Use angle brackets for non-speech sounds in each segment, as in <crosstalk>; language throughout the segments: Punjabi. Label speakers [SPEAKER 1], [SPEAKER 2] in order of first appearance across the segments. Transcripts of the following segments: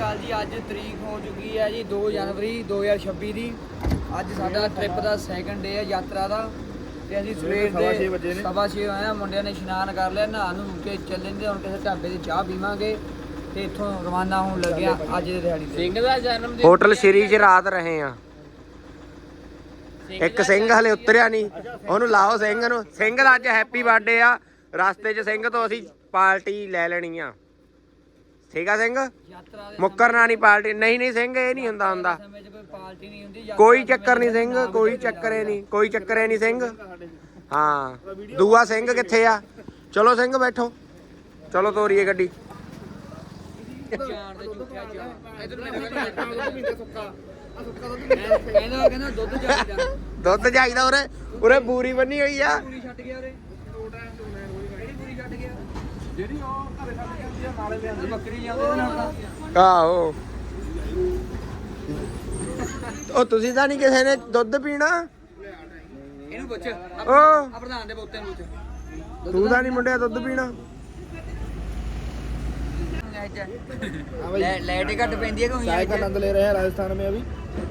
[SPEAKER 1] ਅਕਾਲ ਜੀ ਅੱਜ ਤਰੀਕ ਹੋ ਚੁੱਕੀ ਹੈ ਜੀ 2 ਜਨਵਰੀ 2026 ਦੀ। ਅੱਜ ਸਾਡਾ ਟ੍ਰਿਪ ਦਾ ਸੈਕੰਡ ਡੇ ਹੈ ਯਾਤਰਾ ਦਾ। ਤੇ ਅਸੀਂ ਸਵੇਰ ਦੇ
[SPEAKER 2] ਵਜੇ ਨੇ।
[SPEAKER 1] ਸਵਾ ਛੇ ਆਇਆ ਮੁੰਡਿਆਂ ਨੇ ਇਸ਼ਨਾਨ ਕਰ ਲਿਆ ਨਹਾ ਨੂੰ ਕੇ ਚੱਲੇ ਨੇ ਹੁਣ ਕਿਸੇ ਢਾਬੇ ਤੇ ਚਾਹ ਪੀਵਾਂਗੇ ਤੇ ਇੱਥੋਂ ਰਵਾਨਾ ਹੋਣ ਲੱਗਿਆ ਅੱਜ ਦੇ ਦਿਹਾੜੀ ਤੇ।
[SPEAKER 3] ਸਿੰਘ ਦਾ ਜਨਮ ਦਿਨ
[SPEAKER 4] ਹੋਟਲ ਸ਼੍ਰੀ 'ਚ ਰਾਤ ਰਹੇ ਆ। ਇੱਕ ਸਿੰਘ ਹਲੇ ਉਤਰਿਆ ਨਹੀਂ। ਉਹਨੂੰ ਲਾਓ ਸਿੰਘ ਨੂੰ। ਸਿੰਘ ਦਾ ਅੱਜ ਹੈਪੀ ਬਰਥਡੇ ਆ। ਰਸਤੇ 'ਚ ਸਿੰਘ ਤੋਂ ਅਸੀਂ ਪਾਰਟੀ ਲੈ ਲੈਣੀ ਆ। ਠੀਕ ਆ ਸਿੰਘ?
[SPEAKER 1] ਯਾਤਰਾ ਦੇ
[SPEAKER 4] ਮੁੱਕਰਨਾ ਨਹੀਂ ਪਾਰਟੀ ਨਹੀਂ ਨਹੀਂ ਸਿੰਘ ਇਹ ਨਹੀਂ ਹੁੰਦਾ ਹੁੰਦਾ।
[SPEAKER 1] ਸਮੇਂ 'ਚ ਕੋਈ ਪਾਰਟੀ ਨਹੀਂ ਹੁੰਦੀ ਯਾਤਰਾ
[SPEAKER 4] ਕੋਈ
[SPEAKER 1] ਦੇ
[SPEAKER 4] ਚੱਕਰ ਨਹੀਂ ਸਿੰਘ ਕੋਈ ਚੱਕਰ ਹੀ ਨਹੀਂ ਕੋਈ ਚੱਕਰ ਹੀ ਨਹੀਂ ਸਿੰਘ। ਹਾਂ। ਦੂਆ ਸਿੰਘ ਕਿੱਥੇ ਆ? ਚਲੋ ਸਿੰਘ ਬੈਠੋ। ਚਲੋ ਤੋਰੀਏ ਗੱਡੀ।
[SPEAKER 1] ਦੇ ਝੂਠਿਆ ਇਧਰ
[SPEAKER 2] ਸੁੱਕਾ। ਦੁੱਧ
[SPEAKER 1] ਕਹਿੰਦਾ ਕਹਿੰਦਾ ਦੁੱਧ ਚਾਹੀਦਾ।
[SPEAKER 4] ਦੁੱਧ ਚਾਹੀਦਾ ਉਰੇ। ਉਰੇ ਬੂਰੀ ਬੰਨੀ ਹੋਈ ਆ।
[SPEAKER 1] ਪੂਰੀ ਛੱਡ ਗਿਆ ਉਰੇ। ਕਿਹੜੀ ਪੂਰੀ ਛੱਡ ਗਿਆ?
[SPEAKER 2] ਜਿਹੜੀ ਉਹ
[SPEAKER 4] ਆਹੋ ਉਹ ਤੁਸੀਂ ਤਾਂ ਨਹੀਂ ਕਿਸੇ ਨੇ ਦੁੱਧ ਪੀਣਾ
[SPEAKER 1] ਇਹਨੂੰ ਪੁੱਛ ਆ
[SPEAKER 4] ਓ
[SPEAKER 1] ਪ੍ਰਧਾਨ ਦੇ ਬੋਤੇ ਨੂੰ ਪੁੱਛ
[SPEAKER 4] ਤੂੰ ਤਾਂ ਨਹੀਂ ਮੁੰਡਿਆ ਦੁੱਧ ਪੀਣਾ
[SPEAKER 1] ਲੈ ਲੈਟ ਹੀ ਘੱਟ ਪੈਂਦੀ ਹੈ ਕਿ
[SPEAKER 2] चाय का आनंद ले रहे हैं राजस्थान में अभी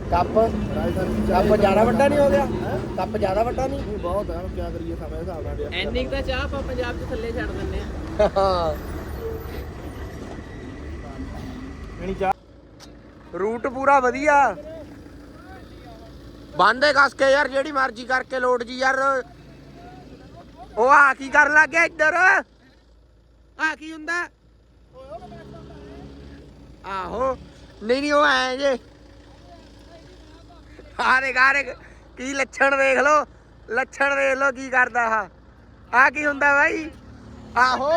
[SPEAKER 2] कप राजस्थान की चाय
[SPEAKER 4] ਕੱਪ ਜ਼ਿਆਦਾ ਵੱਡਾ ਨਹੀਂ ਹੋ ਗਿਆ ਕੱਪ ਜ਼ਿਆਦਾ ਵੱਡਾ ਨਹੀਂ
[SPEAKER 2] नहीं, बहुत है क्या करिए समय हिसाब ਨਾਲ दिया
[SPEAKER 3] ਐਂਡਿੰਗ ਦਾ ਚਾਹ ਆਪਾਂ ਪੰਜਾਬ 'ਚ ਥੱਲੇ ਛੱਡ ਦਿੰਨੇ <laughs> ਆ
[SPEAKER 4] ਰੂਟ ਪੂਰਾ ਵਧੀਆ। ਬੰਦੇ ਕਸ ਕੇ ਯਾਰ, ਜਿਹੜੀ ਮਰਜ਼ੀ ਕਰਕੇ ਲੋਡ ਜੀ ਯਾਰ। ਉਹ ਆ ਕੀ ਕਰਨ ਲੱਗਿਆ ਇੱਧਰ? ਆ ਕੀ ਹੁੰਦਾ? ਆਹੋ। ਨਹੀਂ ਨਹੀਂ, ਉਹ ਐ ਜੇ। ਹਾਰੇ ਗਾਰੇ, ਕੀ ਲੱਛਣ ਦੇਖ ਲੋ ਲੱਛਣ ਦੇਖ ਲੋ ਕੀ ਕਰਦਾ ਆ ਆ ਕੀ ਹੁੰਦਾ ਬਾਈ? ਆਹੋ।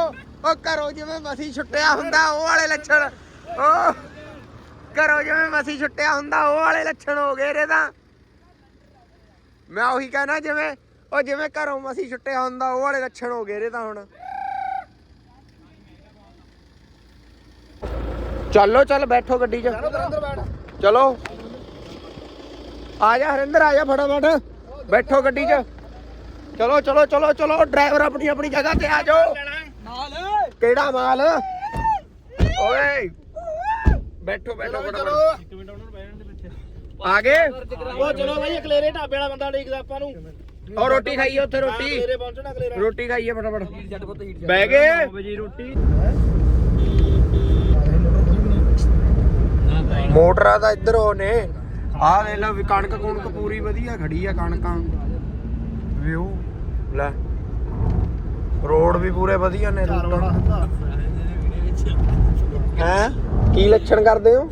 [SPEAKER 4] ਉਹ ਕਰੋ ਜਿਵੇਂ ਮਸੀ ਛੁੱਟਿਆ ਹੁੰਦਾ, ਉਹ ਵਾਲੇ ਲੱਛਣ। ਓ ਕਰੋ ਜਿਵੇਂ ਮਸੀ ਛੁੱਟਿਆ ਹੁੰਦਾ ਉਹ ਵਾਲੇ ਲੱਛਣ ਹੋ ਗਏ ਰੇ ਤਾਂ। ਮੈਂ ਉਹੀ ਕਹਿਣਾ ਜਿਵੇਂ ਉਹ ਜਿਵੇਂ ਘਰੋਂ ਮਸੀ ਛੁੱਟਿਆ ਹੁੰਦਾ ਉਹ ਵਾਲੇ ਲੱਛਣ ਹੋ ਗਏ ਰੇ ਤਾਂ ਹੁਣ। ਚੱਲੋ ਚੱਲ ਬੈਠੋ ਗੱਡੀ 'ਚ। ਚਲੋ ਆ ਜਾ ਹਰਿੰਦਰ ਆ ਜਾ ਫਟਾਫਟ। ਬੈਠੋ ਗੱਡੀ 'ਚ। ਚਲੋ ਚਲੋ ਚਲੋ ਚਲੋ ਡਰਾਈਵਰ ਆਪਣੀ ਆਪਣੀ ਜਗ੍ਹਾ ਤੇ ਆ ਜਾਓ। ਕਿਹੜਾ ਮਾਲ? ਓਏ। ਬੈਠੋ ਬੈਠੋ ਫਟਾਫਟ। ਆ ਗਏ?
[SPEAKER 2] ਉਹ ਚਲੋ ਭਾਈ ਅਕਲੇਰੇ ਢਾਬੇ ਵਾਲਾ ਬੰਦਾ ਦੇਖਦਾ ਆਪਾਂ ਨੂੰ।
[SPEAKER 4] ਔਰ ਰੋਟੀ ਖਾਈਏ ਉੱਥੇ ਰੋਟੀ।
[SPEAKER 2] ਅਕਲੇਰੇ ਪਹੁੰਚਣਾ ਅਕਲੇਰਾ।
[SPEAKER 4] ਰੋਟੀ ਖਾਈਏ ਫਟਾਫਟ।
[SPEAKER 1] ਛੱਡ ਪੁੱਤ ਹੀਟ
[SPEAKER 4] ਬਹਿ ਗਏ?
[SPEAKER 2] ਵਜੀ ਰੋਟੀ।
[SPEAKER 4] ਮੋਟਰਾਂ ਦਾ ਇੱਧਰ ਉਹ ਨੇ। ਆਹ ਲੈ ਲਓ ਵੀ ਕਣਕ ਕੁਣਕ ਪੂਰੀ ਵਧੀਆ ਖੜੀ ਆ ਕਣਕਾਂ। ਵਿਊ ਲੈ। ਰੋਡ ਵੀ ਪੂਰੇ ਵਧੀਆ ਨੇ ਹੈ? ਕੀ ਲੱਛਣ ਕਰਦੇ ਹੋ?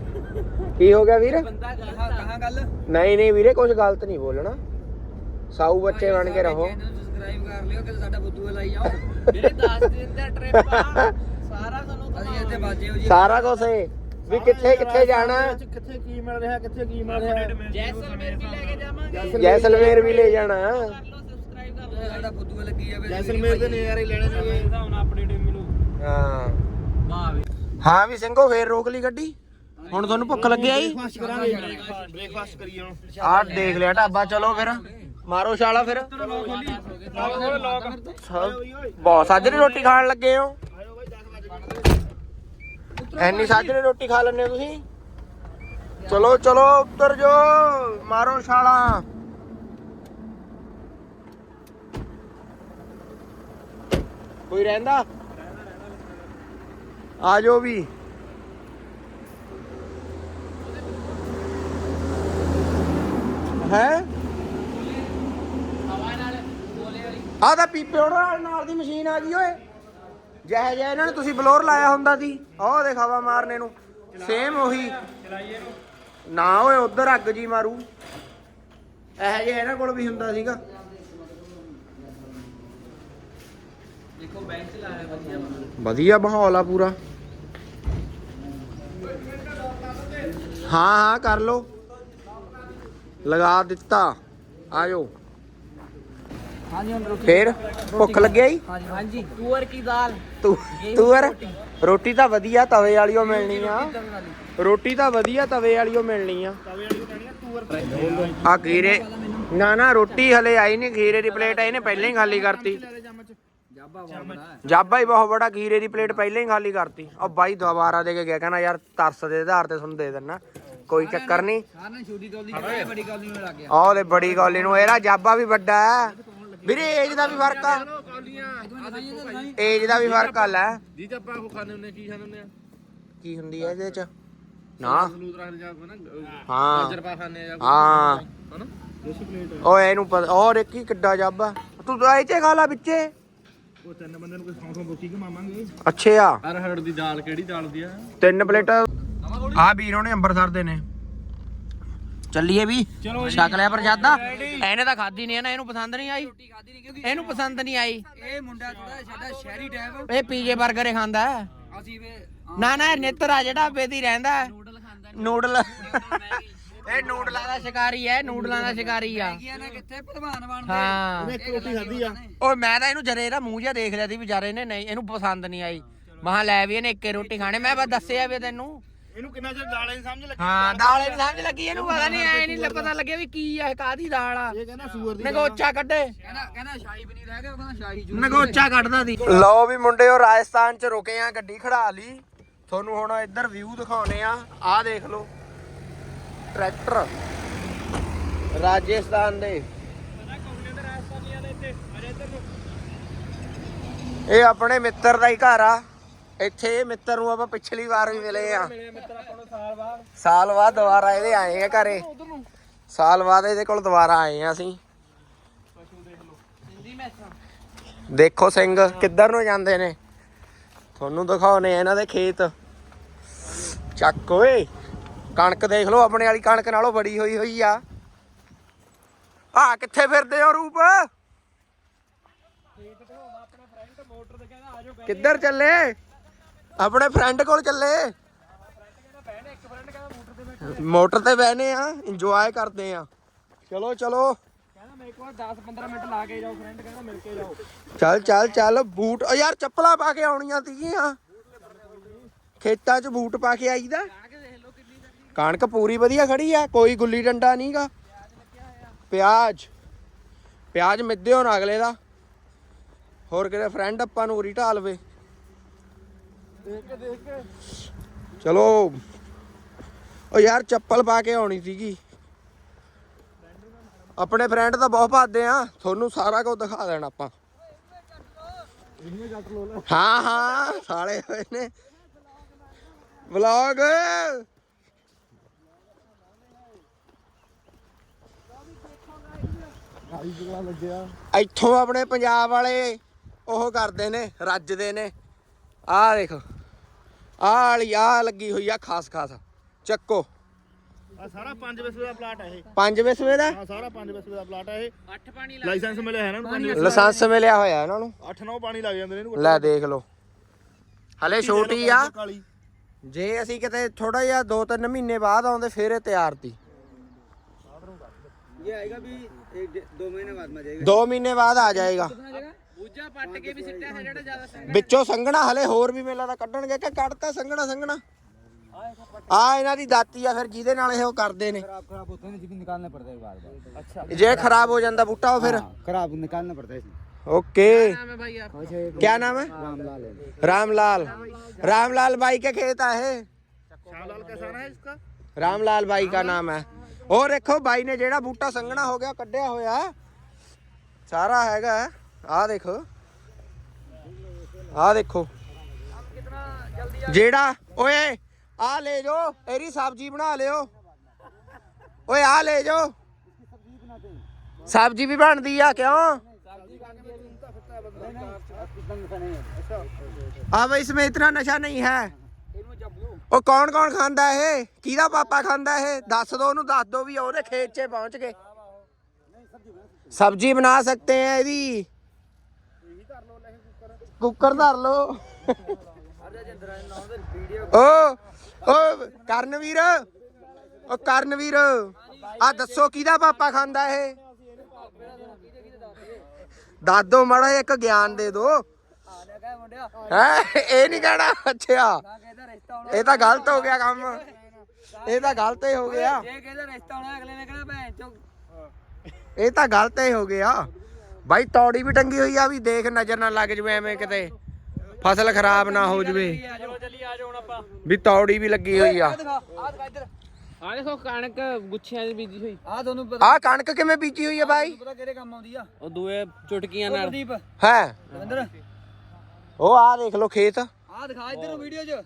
[SPEAKER 4] ਕੀ ਹੋ ਗਿਆ ਵੀਰ?
[SPEAKER 1] ਬੰਦਾ ਕਹਾਂ ਕਹਾਂ ਗੱਲ?
[SPEAKER 4] ਨਹੀਂ ਨਹੀਂ ਵੀਰੇ ਕੁਝ ਗਲਤ ਨਹੀਂ ਬੋਲਣਾ। ਸਾਊ ਬੱਚੇ ਬਣ ਕੇ ਰਹੋ।
[SPEAKER 1] ਸਬਸਕ੍ਰਾਈਬ ਕਰ ਲਿਓ ਕਿ ਸਾਡਾ ਬੁੱਧੂ ਵਾਲਾ ਹੀ ਜਾਓ
[SPEAKER 3] ਜਿਹੜੇ 10 ਦਿਨ ਦਾ ਟ੍ਰਿਪ ਆ ਸਾਰਾ ਤੁਹਾਨੂੰ
[SPEAKER 1] ਅਸੀਂ ਇੱਥੇ ਬਾਜੇ ਹੋ ਜੀ।
[SPEAKER 4] ਸਾਰਾ ਕੁਝ ਏ। ਵੀ ਕਿੱਥੇ ਕਿੱਥੇ ਜਾਣਾ?
[SPEAKER 2] ਕਿੱਥੇ ਕੀ ਮਿਲ ਰਿਹਾ ਕਿੱਥੇ ਕੀ ਮਿਲ ਰਿਹਾ।
[SPEAKER 3] ਜੈਸਲਮੇਰ ਵੀ ਲੈ ਕੇ ਜਾਵਾਂਗੇ।
[SPEAKER 4] ਜੈਸਲਮੇਰ ਵੀ ਲੈ ਜਾਣਾ।
[SPEAKER 3] ਕਰ ਲਓ ਸਬਸਕ੍ਰਾਈਬ ਕਰ ਲਓ
[SPEAKER 1] ਸਾਡਾ ਬੁੱਧੂ ਵਾਲਾ ਲੱਗੀ ਜਾਵੇ
[SPEAKER 2] ਜੈਸਲਮੇਰ ਦੇ ਨਜ਼ਾਰੇ ਲੈਣੇ ਨੇ
[SPEAKER 3] ਹੁਣ
[SPEAKER 4] ਹਾਂ।
[SPEAKER 3] ਵਾਹ ਵੀ।
[SPEAKER 4] ਹਾਂ ਵੀ ਸਿੰਘੋ ਫੇਰ ਰੋਕ ਲਈ ਗੱਡੀ। ਹੁਣ ਤੁਹਾਨੂੰ ਭੁੱਖ ਲੱਗਿਆ ਈ
[SPEAKER 2] ਬ੍ਰੇਕਫਾਸਟ ਕਰੀਏ ਹੁਣ।
[SPEAKER 4] ਆਹ ਦੇਖ ਲਿਆ ਢਾਬਾ ਚਲੋ ਫਿਰ। ਮਾਰੋ ਛਾਲਾ ਫਿਰ। ਬਹੁਤ ਸਾਜਰੇ ਰੋਟੀ ਖਾਣ ਲੱਗੇ ਹੋ। ਐਨੀ ਸਾਜਰੇ ਰੋਟੀ ਖਾ ਲੈਣੇ ਤੁਸੀਂ? ਚਲੋ ਚਲੋ ਉੱਤਰ ਜੋ। ਮਾਰੋ ਛਾਲਾ। ਕੋਈ ਰਹਿੰਦਾ? ਆ ਜਾਓ ਵੀ। ਹੈ? ਆਹ ਤਾਂ ਪੀਪੇ ਨਾਲ ਨਾਲ ਦੀ ਮਸ਼ੀਨ ਆ ਗਈ ਓਏ। ਜਿਹੇ ਜਿਹੇ ਇਹਨਾਂ ਨੇ ਤੁਸੀਂ ਬਲੋਰ ਲਾਇਆ ਹੁੰਦਾ ਸੀ। ਆਹ ਦੇਖ ਹਵਾ ਮਾਰਨੇ ਨੂੰ। ਸੇਮ ਉਹੀ। ਨਾ ਓਏ ਉਧਰ ਅੱਗ ਜੀ ਮਾਰੂ। ਇਹੋ ਜਿਹੇ ਇਹਨਾਂ ਕੋਲ ਵੀ ਹੁੰਦਾ ਸੀਗਾ।
[SPEAKER 3] ਦੇਖੋ ਬੈਂਚ ਲਾਇਆ ਵਧੀਆ
[SPEAKER 4] ਵਧੀਆ ਮਾਹੌਲ ਆ ਪੂਰਾ। ਹਾਂ ਹਾਂ ਕਰ ਲੋ ਲਗਾ ਦਿੱਤਾ। ਆਜੋ।
[SPEAKER 1] ਹਾਂਜੀ ਹੁਣ ਰੋਟੀ
[SPEAKER 4] ਫੇਰ ਭੁੱਖ ਲੱਗਿਆ ਈ
[SPEAKER 1] ਹਾਂਜੀ। ਹਾਂਜੀ
[SPEAKER 3] ਤੂਅਰ ਕੀ ਦਾਲ?
[SPEAKER 4] ਤੂੰ ਤੂਰ ਰੋਟੀ। ਤਾਂ ਵਧੀਆ ਤਵੇ ਵਾਲੀਓ ਮਿਲਣੀ ਆ। ਰੋਟੀ ਤਾਂ ਵਧੀਆ ਤਵੇ ਵਾਲੀਓ ਮਿਲਣੀ ਆ। ਆ ਖੀਰੇ ਨਾ ਨਾ ਰੋਟੀ ਹਲੇ ਆਈ ਨਹੀਂ ਖੀਰੇ ਦੀ ਪਲੇਟ ਆਈ ਨੇ ਪਹਿਲਾਂ ਹੀ ਖਾਲੀ ਕਰਤੀ। ਜਾਬਾ ਹੀ। ਬਹੁਤ ਬੜਾ ਖੀਰੇ ਦੀ ਪਲੇਟ ਪਹਿਲਾਂ ਹੀ ਖਾਲੀ ਕਰਤੀ। ਉਹ ਬਾਈ ਦੁਬਾਰਾ ਦੇ ਕੇ ਗਿਆ ਕਹਿੰਦਾ ਯਾਰ ਤਰਸ ਦੇ ਆਧਾਰ ਤੇ ਤੁਹਾਨੂੰ ਦੇ ਦਿੰਨਾ। ਕੋਈ ਚੱਕਰ ਨਹੀਂ।
[SPEAKER 1] ਸਾਰਿਆਂ ਛੋਟੀ ਕੌਲੀ ਕਿਹੜੀ ਬੜੀ ਕੌਲੀ ਨੂੰ ਲੱਗ ਗਿਆ
[SPEAKER 4] ਆਹ ਤੇ ਬੜੀ ਗੋਲੀ ਨੂੰ ਇਹਦਾ ਜਾਬਾ ਵੀ ਵੱਡਾ ਹੈ। ਵੀਰੇ ਏਜ ਦਾ ਵੀ ਫ਼ਰਕ ਆ। ਏਜ ਦਾ ਵੀ ਫ਼ਰਕ ਆ ਲੈ।
[SPEAKER 2] ਜੀ ਆਪਾਂ ਉਹ ਖਾਣੇ ਹੁੰਦੇ ਕੀ ਖਾਣੇ ਹੁੰਦੇ ਆ?
[SPEAKER 4] ਕੀ ਹੁੰਦੀ ਹੈ ਇਹਦੇ ਚ? ਨਾ।
[SPEAKER 2] ਸਲੂਤ ਰੱਖ ਜਾ ਨਾ
[SPEAKER 4] ਹਾਂ।
[SPEAKER 2] ਜਰਬਾ ਖਾਣੇ ਆ
[SPEAKER 4] ਹਾਂ।
[SPEAKER 2] ਹਨਾ? ਦੇਸੀ ਪਲੇਟ
[SPEAKER 4] ਓਏ ਇਹਨੂੰ ਪਤਾ ਔਰ ਇੱਕ ਹੀ ਕਿੱਡਾ ਜਾਬਾ। ਤੂੰ ਤਾਂ ਇਹ ਚ ਖਾ ਲਾ ਵਿੱਚੇ।
[SPEAKER 2] ਉਹ ਤਿੰਨ ਬੰਦੇ ਨੂੰ ਕੋਈ ਸੌਂ ਸੌਂ ਬੋਕੀ ਘਮਾਵਾਂਗੇ।
[SPEAKER 4] ਅੱਛੇ। ਆ
[SPEAKER 2] ਅਰਹੜ ਦੀ ਦਾਲ ਕਿਹੜੀ ਦਾਲ ਦੀ ਆ?
[SPEAKER 4] ਤਿੰਨ ਪਲੇਟ। ਆ ਵੀਰ ਉਹਨੇ ਅੰਬਰਸਰ ਦੇ ਨੇ। ਚੱਲੀਏ ਵੀ। ਛਕ ਲਿਆ ਪ੍ਰਸ਼ਾਦਾ। ਇਹਨੇ ਤਾਂ ਖਾਦੀ ਨਹੀਂ ਹੈ ਨਾ ਇਹਨੂੰ ਪਸੰਦ ਨਹੀਂ ਆਈ। ਇਹਨੂੰ ਪਸੰਦ ਨਹੀਂ ਆਈ।
[SPEAKER 1] ਇਹ ਮੁੰਡਾ ਥੋੜਾ ਸਾਡਾ ਸ਼ਹਿਰੀ ਟਾਈਪ
[SPEAKER 4] ਇਹ ਪੀਜੇ 버ਗਰ ਹੀ ਖਾਂਦਾ ਹੈ।
[SPEAKER 1] ਅਸੀਂ ਵੇ
[SPEAKER 4] ਨਾ ਨਾ ਇਹ ਨਿੱਤਰ ਆ ਜਿਹੜਾ ਬੇਦੀ ਰਹਿੰਦਾ ਹੈ।
[SPEAKER 1] ਨੂਡਲ ਖਾਂਦਾ
[SPEAKER 4] ਨੂਡਲ ਇਹ ਨੂਡਲਾਂ ਦਾ ਸ਼ਿਕਾਰੀ ਹੈ ਨੂਡਲਾਂ ਦਾ ਸ਼ਿਕਾਰੀ ਆ।
[SPEAKER 1] ਗਿਆ ਨਾ ਕਿੱਥੇ? ਭਲਵਾਨ ਬਣਦੇ
[SPEAKER 4] ਹਾਂ।
[SPEAKER 2] ਇੱਕ ਰੋਟੀ ਖਾਧੀ ਆ।
[SPEAKER 4] ਓਏ ਮੈਂ ਤਾਂ ਇਹਨੂੰ ਜਰੇ ਦਾ ਮੂੰਹ ਜਿਹਾ ਦੇਖ ਲਿਆ ਸੀ ਵਿਚਾਰੇ ਨੇ ਨਹੀਂ ਇਹਨੂੰ ਪਸੰਦ ਨਹੀਂ ਆਈ। ਮਹਾ ਲੈ ਵੀ ਇਹਨੇ ਇੱਕੇ ਰੋਟੀ ਖਾਣੇ ਮੈਂ ਬਸ ਦੱਸਿਆ ਵੀ ਤੈਨੂੰ।
[SPEAKER 2] ਇਹਨੂੰ ਕਿੰਨਾ ਚਿਰ ਦਾਲ ਨਹੀਂ ਸਮਝ ਲੱਗੀ?
[SPEAKER 4] ਹਾਂ ਦਾਲ ਨਹੀਂ ਸਮਝ ਲੱਗੀ ਇਹਨੂੰ ਪਤਾ ਨਹੀਂ ਐ ਨਹੀਂ ਪਤਾ ਲੱਗਿਆ ਵੀ ਕੀ ਆ ਇਹ ਕਾਦੀ ਦਾਲ ਆ।
[SPEAKER 2] ਇਹ ਕਹਿੰਦਾ ਸੂਅਰ ਦੀ
[SPEAKER 4] ਨਗੋਚਾ ਕੱਢੇ।
[SPEAKER 1] ਕਹਿੰਦਾ ਕਹਿੰਦਾ ਸ਼ਾਹੀ ਪਨੀਰ ਰਹਿ ਗਿਆ ਉਹ ਕਹਿੰਦਾ ਸ਼ਾਹੀ ਜੂ
[SPEAKER 4] ਨਗੋਚਾ ਕੱਢਦਾ ਦੀ ਲਓ ਵੀ ਮੁੰਡਿਓ ਰਾਜਸਥਾਨ ਚ ਰੁਕੇ ਆ ਗੱਡੀ ਖੜਾ ਲਈ। ਤੁਹਾਨੂੰ ਹੁਣ ਇੱਧਰ ਵਿਊ ਦਿਖਾਉਨੇ ਆ। ਆਹ ਦੇਖ ਲਓ। ਟਰੈਕਟਰ। ਰਾਜਸਥਾਨ ਦੇ। ਇਹ ਆਪਣੇ ਮਿੱਤਰ ਦਾ ਹੀ ਘਰ ਆ। ਇੱਥੇ ਇਹ ਮਿੱਤਰ ਨੂੰ ਆਪਾਂ ਪਿਛਲੀ ਵਾਰ ਵੀ ਮਿਲੇ ਆ। ਸਾਲ ਬਾਅਦ ਦੁਬਾਰਾ ਇਹਦੇ ਆਏ ਆ ਘਰੇ। ਸਾਲ ਬਾਅਦ ਇਹਦੇ ਕੋਲ ਦੁਬਾਰਾ ਆਏ ਆ ਅਸੀਂ। ਦੇਖੋ ਸਿੰਘ, ਕਿੱਧਰ ਨੂੰ ਜਾਂਦੇ ਨੇ। ਤੁਹਾਨੂੰ ਦਿਖਾਉਨੇ ਆ ਇਹਨਾਂ ਦੇ ਖੇਤ। ਚੱਕ ਓਏ। ਕਣਕ ਦੇਖ ਲਓ ਆਪਣੇ ਵਾਲੀ ਕਣਕ ਨਾਲੋਂ ਬੜੀ ਹੋਈ ਹੋਈ ਆ। ਆ ਕਿੱਥੇ ਫਿਰਦੇ ਹੋ ਰੂਪ? ਕਿੱਧਰ ਚੱਲੇ? ਆਪਣੇ ਫਰੈਂਡ ਕੋਲ ਚੱਲੇ। ਮੋਟਰ ਤੇ ਬਹਿਨੇ ਆ ਇੰਜੋਏ ਕਰਦੇ ਆ। ਚਲੋ ਚਲੋ।
[SPEAKER 1] ਕਹਿੰਦਾ ਮੇਰੇ ਕੋਲ 10 15 ਮਿੰਟ ਲਾ ਕੇ ਜਾਓ ਫਰੈਂਡ ਕਹਿੰਦਾ ਮਿਲ ਕੇ ਜਾਓ।
[SPEAKER 4] ਚੱਲ ਚੱਲ ਚੱਲ ਬੂਟ। ਓ ਯਾਰ ਚੱਪਲਾਂ ਪਾ ਕੇ ਆਉਣੀਆਂ ਤੀਆਂ। ਖੇਤਾਂ 'ਚ ਬੂਟ ਪਾ ਕੇ ਆਈਦਾ। ਕਣਕ ਪੂਰੀ ਵਧੀਆ ਖੜੀ ਆ, ਕੋਈ ਗੁੱਲੀ ਡੰਡਾ ਨਹੀਂਗਾ। ਪਿਆਜ਼ ਪਿਆਜ਼ ਮਿੱਦੇ ਹੋਣ ਅਗਲੇ ਦਾ। ਹੋਰ ਕਿਤੇ ਫਰੈਂਡ ਆਪਾਂ ਨੂੰ ਉਰੀ ਢਾਲਵੇ
[SPEAKER 2] ਦੇਖ ਕੇ ਦੇਖ ਕੇ
[SPEAKER 4] ਚਲੋ। ਓ ਯਾਰ ਚੱਪਲ ਪਾ ਕੇ ਆਉਣੀ ਸੀਗੀ। ਆਪਣੇ ਫਰੈਂਡ ਤਾਂ ਬਹੁਤ ਭਾਦੇ ਆ, ਤੁਹਾਨੂੰ ਸਾਰਾ ਕੁਝ ਦਿਖਾ ਦੇਣਾ ਆਪਾਂ। ਹਾਂ ਹਾਂ, ਸਾਲੇ ਹੋਏ ਨੇ। ਵਲੌਗ
[SPEAKER 2] ਆਈ ਜਗ੍ਹਾ ਲੱਗਿਆ
[SPEAKER 4] ਇੱਥੋਂ ਆਪਣੇ ਪੰਜਾਬ ਵਾਲੇ ਉਹ ਕਰਦੇ ਨੇ ਰੱਜਦੇ ਨੇ। ਆਹ ਦੇਖ ਆਹ ਵਾਲੀ ਆਹ ਲੱਗੀ ਹੋਈ ਆ ਖਾਸ ਖਾਸ। ਚੱਕੋ।
[SPEAKER 2] ਆ ਸਾਰਾ 5 ਵਿਸਵੇ ਦਾ ਪਲਾਟ ਆ ਇਹ।
[SPEAKER 4] ਪੰਜ ਵਿਸਵੇ ਦਾ?
[SPEAKER 2] ਆ ਸਾਰਾ 5 ਵਿਸਵੇ ਦਾ ਪਲਾਟ ਆ ਇਹ।
[SPEAKER 1] 8 ਪਾਣੀ
[SPEAKER 2] ਲਾਇਸੈਂਸ ਮਿਲਿਆ ਹੈ ਨਾ ਪੰਜ ਵਿਸਵੇ
[SPEAKER 4] ਲਾਇਸੈਂਸ ਮਿਲਿਆ ਹੋਇਆ ਇਹਨਾਂ ਨੂੰ।
[SPEAKER 2] 8-9 ਪਾਣੀ ਲੱਗ ਜਾਂਦੇ ਨੇ ਇਹਨੂੰ।
[SPEAKER 4] ਲੈ ਦੇਖ ਲਓ। ਹਲੇ ਛੋਟੀ ਆ। ਜੇ ਅਸੀਂ ਕਿਤੇ ਥੋੜਾ ਜਿਹਾ 2-3 ਮਹੀਨੇ ਬਾਅਦ ਆਉਂਦੇ ਫੇਰ ਇਹ ਤਿਆਰ ਤੀ।
[SPEAKER 1] ਇਹ ਆਏਗਾ ਵੀ 2 ਮਹੀਨੇ ਬਾਅਦ ਮੈਂ ਜਾਏਗਾ
[SPEAKER 4] 2 ਮਹੀਨੇ ਬਾਅਦ ਆ ਜਾਏਗਾ
[SPEAKER 3] ਬੂਝਾ ਪੱਟ ਕੇ ਵੀ ਸਿੱਟਿਆ ਹੈ ਜਿਹੜਾ ਜ਼ਿਆਦਾ ਸੰਗ
[SPEAKER 4] ਵਿੱਚੋਂ ਸੰਘਣਾ ਹਲੇ ਹੋਰ ਵੀ ਮੇਲਾ ਦਾ ਕੱਢਣਗੇ ਕਿ ਕੱਢਤਾ ਸੰਘਣਾ ਸੰਘਣਾ ਆ ਇਹਨਾਂ ਦੀ ਦਾਤੀ ਆ ਫਿਰ ਜਿਹਦੇ ਨਾਲ ਇਹ ਉਹ ਕਰਦੇ ਨੇ
[SPEAKER 1] खराब खराब होते हैं जिसको निकालना पड़ता है बार बार अच्छा
[SPEAKER 4] ਜੇ ਖਰਾਬ ਹੋ ਜਾਂਦਾ ਬੂਟਾ ਉਹ ਫਿਰ
[SPEAKER 1] खराब निकालना पड़ता है
[SPEAKER 4] ओके
[SPEAKER 3] ਨਾਮ ਹੈ ਭਾਈ ਯਾਰ
[SPEAKER 4] क्या नाम है
[SPEAKER 1] रामलाल है
[SPEAKER 4] रामलाल रामलाल भाई के खेत है
[SPEAKER 2] ਸ਼ਾਹਲਾਲ कैसा है इसका
[SPEAKER 4] रामलाल भाई का नाम है और देखो भाई ने ਜਿਹੜਾ ਬੂਟਾ ਸੰਘਣਾ ਹੋ ਗਿਆ ਕੱਢਿਆ ਹੋਇਆ ਸਾਰਾ ਹੈਗਾ ਆ ਦੇਖੋ ਆ ਦੇਖੋ ਜਿਹੜਾ ਓਏ ਆ ਲੈ ਜੋ ਇਹਦੀ ਸਬਜ਼ੀ ਬਣਾ ਲਿਓ ਓਏ ਆ ਲੈ ਜੋ ਸਬਜ਼ੀ ਵੀ ਬਣਦੀ ਆ ਕਿਉਂ अब इसमें इतना नशा नहीं है ਉਹ ਕੌਣ ਕੌਣ ਖਾਂਦਾ ਇਹ? ਕਿਹਦਾ ਪਾਪਾ ਖਾਂਦਾ ਇਹ? ਦੱਸ ਦੋ ਉਹਨੂੰ ਦੱਸ ਦੋ ਵੀ ਉਹਦੇ ਖੇਤ 'ਚ ਪਹੁੰਚ ਗਏ। ਸਬਜ਼ੀ ਬਣਾ ਸਕਤੇ ਹੈ ਇਹਦੀ। ਕੁੱਕਰ ਧਰ ਲੋ ਓ ਓ ਕਰਨਵੀਰ ਓ ਕਰਨਵੀਰ ਆ ਦੱਸੋ ਕਿਹਦਾ ਪਾਪਾ ਖਾਂਦਾ ਇਹ? ਦੱਸ ਦੋ ਮਾੜਾ ਇੱਕ ਗਿਆਨ ਦੇ ਦੋ। ਹੈ ਇਹ ਨਹੀਂ ਕਹਿਣਾ ਅੱਛਾ। ਇਹ ਤਾਂ ਗਲਤ ਹੋ ਗਿਆ ਕੰਮ। ਇਹ ਤਾਂ ਗਲਤ ਹੀ ਹੋ ਗਿਆ।
[SPEAKER 1] ਇਹ ਕਹਿੰਦਾ ਰਿਸ਼ਤਾ ਹੋਣਾ ਅਗਲੇ ਨੇ ਕਹਿਣਾ ਭੈਣ ਚੋ
[SPEAKER 4] ਇਹ ਤਾਂ ਗਲਤ ਹੀ ਹੋ ਗਿਆ। ਬਾਈ ਤੌੜੀ ਵੀ ਟੰਗੀ ਹੋਈ ਆ ਵੀ ਦੇਖ ਨਜ਼ਰ ਨਾ ਲੱਗ ਜਵੇ ਐਵੇਂ ਕਿਤੇ। ਫਸਲ ਖਰਾਬ ਨਾ ਹੋ ਜਵੇ। ਵੀ ਤੌੜੀ ਵੀ ਲੱਗੀ ਹੋਈ ਆ।
[SPEAKER 1] ਆ ਦਿਖਾ
[SPEAKER 3] ਕਣਕ ਗੁੱਛਿਆਂ ਦੀ ਬੀਜੀ ਹੋਈ।
[SPEAKER 1] ਆ ਤੁਹਾਨੂੰ ਪਤਾ
[SPEAKER 4] ਆ ਕਣਕ ਕਿਵੇਂ ਬੀਜੀ ਹੋਈ ਆ ਬਾਈ?
[SPEAKER 1] ਪਤਾ ਕਿਹੜੇ ਕੰਮ ਆਉਂਦੀ ਆ?
[SPEAKER 3] ਉਹ ਦੂਏ ਚੁਟਕੀਆਂ
[SPEAKER 1] ਉਹ
[SPEAKER 3] ਨਾਲ।
[SPEAKER 1] ਪ੍ਰਦੀਪ।
[SPEAKER 4] ਹੈ।
[SPEAKER 1] ਰਵਿੰਦਰ।
[SPEAKER 4] ਉਹ ਆ ਦੇਖ ਲਓ ਖੇਤ।
[SPEAKER 1] ਆ ਦਿਖਾ ਇੱਧਰ ਵੀਡੀਓ 'ਚ।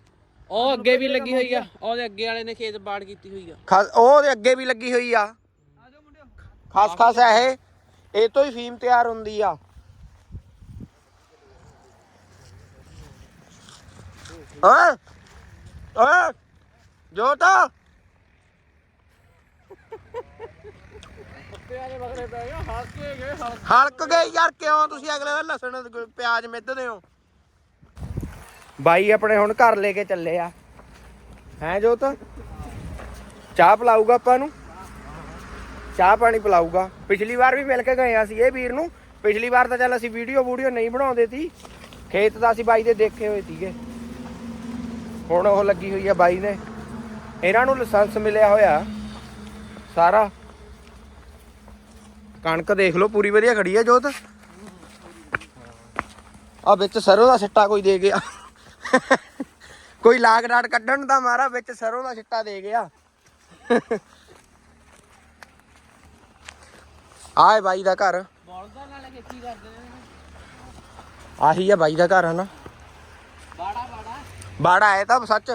[SPEAKER 3] ਉਹ ਅੱਗੇ ਵੀ ਲੱਗੀ ਹੋਈ ਆ, ਉਹਦੇ ਅੱਗੇ ਵਾਲੇ ਨੇ ਖੇਤ ਬਾੜ ਕੀਤੀ ਹੋਈ ਆ।
[SPEAKER 4] ਖਾਸ ਉਹਦੇ ਅੱਗੇ ਵੀ ਲੱਗੀ ਹੋਈ ਆ।
[SPEAKER 1] ਆ ਜਾਓ
[SPEAKER 4] ਖਾਸ ਖਾਸ ਇਹ। ਇਹ ਤੋਂ ਹੀ ਫੀਮ ਤਿਆਰ ਹੁੰਦੀ ਆ। ਹਾਂ ਹਾਂ, ਜੋਤਾ। ਹਲਕ ਗਏ ਯਾਰ, ਕਿਉਂ ਤੁਸੀਂ ਅਗਲੇ ਦਾ ਲਸਣ, ਪਿਆਜ਼ ਮਿੱਧਦੇ ਹੋ? ਬਾਈ ਆਪਣੇ ਹੁਣ ਘਰ ਲੈ ਕੇ ਚੱਲੇ ਆ। ਹੈ ਜੋਤ? ਚਾਹ ਪਿਲਾਊਗਾ ਆਪਾਂ ਨੂੰ? ਚਾਹ ਪਾਣੀ ਪਿਲਾਊਗਾ। ਪਿਛਲੀ ਵਾਰ ਵੀ ਮਿਲ ਕੇ ਗਏ ਆ ਅਸੀਂ ਇਹ ਵੀਰ ਨੂੰ। ਪਿਛਲੀ ਵਾਰ ਤਾਂ ਚੱਲ ਅਸੀਂ ਵੀਡੀਓ ਵੀਡੀਓ ਨਹੀਂ ਬਣਾਉਂਦੇ ਸੀ। ਖੇਤ ਤਾਂ ਅਸੀਂ ਬਾਈ ਦੇ ਦੇਖੇ ਹੋਏ ਸੀਗੇ। ਹੁਣ ਉਹ ਲੱਗੀ ਹੋਈ ਆ ਬਾਈ ਨੇ। ਇਹਨਾਂ ਨੂੰ ਲਾਇਸੈਂਸ ਮਿਲਿਆ ਹੋਇਆ। ਸਾਰਾ। ਕਣਕ ਦੇਖ ਲਓ, ਪੂਰੀ ਵਧੀਆ ਖੜੀ ਆ ਜੋਤ। ਆ ਵਿੱਚ ਸਰੋਂ ਦਾ ਸਿੱਟਾ ਕੋਈ ਦੇ ਗਿਆ। ਕੋਈ ਲਾਗ ਡਾਟ ਕੱਢਣ ਦਾ ਮਾਰਾ ਵਿੱਚ ਸਰੋਂ ਦਾ ਸਿੱਟਾ ਦੇ ਗਿਆ। ਆਏ ਬਾਈ ਦਾ ਘਰ।
[SPEAKER 3] ਬੋਲਦਾ ਨਾਲੇ ਖੇਤੀ ਕਰਦੇ ਨੇ
[SPEAKER 4] ਆਹੀ ਆ ਬਾਈ ਦਾ ਘਰ ਹਨਾ।
[SPEAKER 3] ਬਾੜਾ ਬਾੜਾ
[SPEAKER 4] ਬਾੜਾ ਹੈ ਤਾਂ ਸੱਚ।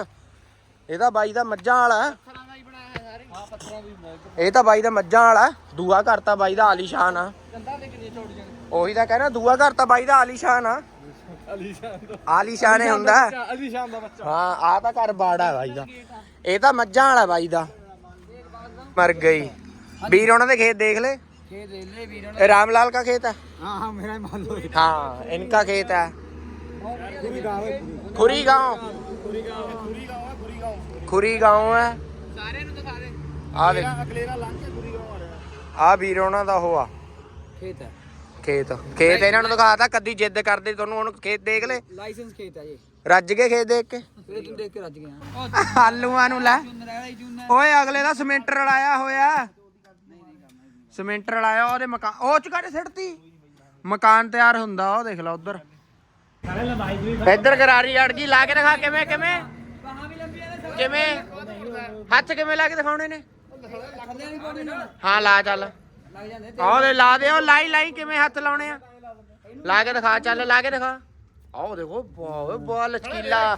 [SPEAKER 4] ਇਹ ਤਾਂ ਬਾਈ ਦਾ ਮੱਝਾਂ ਵਾਲਾ ਹੈ।
[SPEAKER 3] ਪੱਥਰਾਂ ਦਾ ਹੀ ਬਣਾਇਆ ਹੈ ਸਾਰੇ ਹਾਂ ਪੱਥਰਾਂ ਦੀ
[SPEAKER 4] ਇਹ ਤਾਂ ਬਾਈ ਦਾ ਮੱਝਾਂ ਵਾਲਾ। ਦੂਆ ਘਰ ਤਾਂ ਬਾਈ ਦਾ ਆਲੀਸ਼ਾਨ ਆ।
[SPEAKER 3] ਕਿੰਨੀ
[SPEAKER 4] ਉਹੀ ਤਾਂ ਕਹਿਣਾ ਦੂਆ ਘਰ ਤਾਂ ਬਾਈ ਦਾ ਆਲੀਸ਼ਾਨ ਆ। ਆਲੀਸ਼ਾਨ ਹੀ ਹੁੰਦਾ ਹੈ।
[SPEAKER 3] ਅਲੀ ਸ਼ਾਮ ਦਾ ਬੱਚਾ
[SPEAKER 4] ਹਾਂ ਆ ਤਾਂ ਘਰ ਬਾੜਾ ਹੈ ਬਾਈ ਦਾ ਇਹ ਤਾਂ ਮੱਝਾਂ ਵਾਲਾ ਬਾਈ ਦਾ ਮਰ ਗਈ ਵੀਰ ਉਹਨਾਂ ਦੇ ਖੇਤ ਦੇਖ ਲੈ
[SPEAKER 1] ਖੇਤ ਦੇ ਲੈ ਵੀਰ
[SPEAKER 4] ਇਹ ਰਾਮਲਾਲ का खेत है
[SPEAKER 1] ਹਾਂ ਹਾਂ ਮੇਰਾ ਹੀ ਮੰਨ ਲਓ
[SPEAKER 4] हाँ इनका खेत है
[SPEAKER 1] ਪੂਰੀ ਗਾਂਵ
[SPEAKER 4] खुरी गांव खुरी गांव है
[SPEAKER 3] ਸਾਰਿਆਂ ਨੂੰ ਦਿਖਾ ਦੇ
[SPEAKER 4] ਆ ਦੇਖ ਆ ਵੀਰ ਉਹਨਾਂ ਦਾ ਉਹ ਆ
[SPEAKER 1] ਖੇਤ ਹੈ
[SPEAKER 4] ਖੇਤ। ਖੇਤ ਇਹਨਾਂ ਨੂੰ ਦਿਖਾਤਾ ਕਦੀ ਜਿੱਦ ਕਰਦੇ ਤੁਹਾਨੂੰ ਹੁਣ ਖੇਤ ਦੇਖ ਲੈ।
[SPEAKER 1] ਲਾਇਸੈਂਸ ਖੇਤ ਹੈ ਜੀ।
[SPEAKER 4] ਰੱਜ ਕੇ ਖੇਤ ਦੇਖ ਕੇ?
[SPEAKER 1] ਫਿਰ ਤੂੰ ਦੇਖ ਕੇ ਰੱਜ ਗਿਆ ਉਹ <laughs>
[SPEAKER 4] ਆਲੂਆਂ ਨੂੰ ਲੈ। ਓਏ ਅਗਲੇ ਦਾ ਸਮੈਂਟਰ ਰਲਾਇਆ ਹੋਇਆ। ਸਮੈਂਟਰ ਰਲਾਇਆ ਉਹਦੇ ਮਕਾਨ ਉਹ ਚ ਕੱਢ ਸਿੱਟਤੀ? ਮਕਾਨ ਤਿਆਰ ਹੁੰਦਾ ਉਹ ਦੇਖ ਲਾ ਉਧਰ। ਇੱਧਰ ਗਰਾਰੀ ਅੜ ਗਈ ਲਾ ਕੇ ਦਿਖਾ ਕਿਵੇਂ ਕਿਵੇਂ?
[SPEAKER 1] ਨੇ
[SPEAKER 4] ਕਿਵੇਂ? ਹੱਥ ਕਿਵੇਂ ਲਾ ਕੇ ਦਿਖਾਉਣੇ ਨੇ?
[SPEAKER 1] ਨਾ
[SPEAKER 4] ਹਾਂ ਲਾ ਚੱਲ।
[SPEAKER 1] ਲੱਗ
[SPEAKER 4] ਆਹ ਦੇ ਲਾ ਦੇ ਉਹ ਲਾਈ ਲਾਈ ਕਿਵੇਂ ਹੱਥ ਲਾਉਣੇ ਆ? ਲਾ ਕੇ ਦਿਖਾ ਚੱਲ ਲਾ ਕੇ ਦਿਖਾ। ਆਹ ਦੇਖੋ ਵਾਹ ਵਾਹ ਲਚਕੀਲਾ।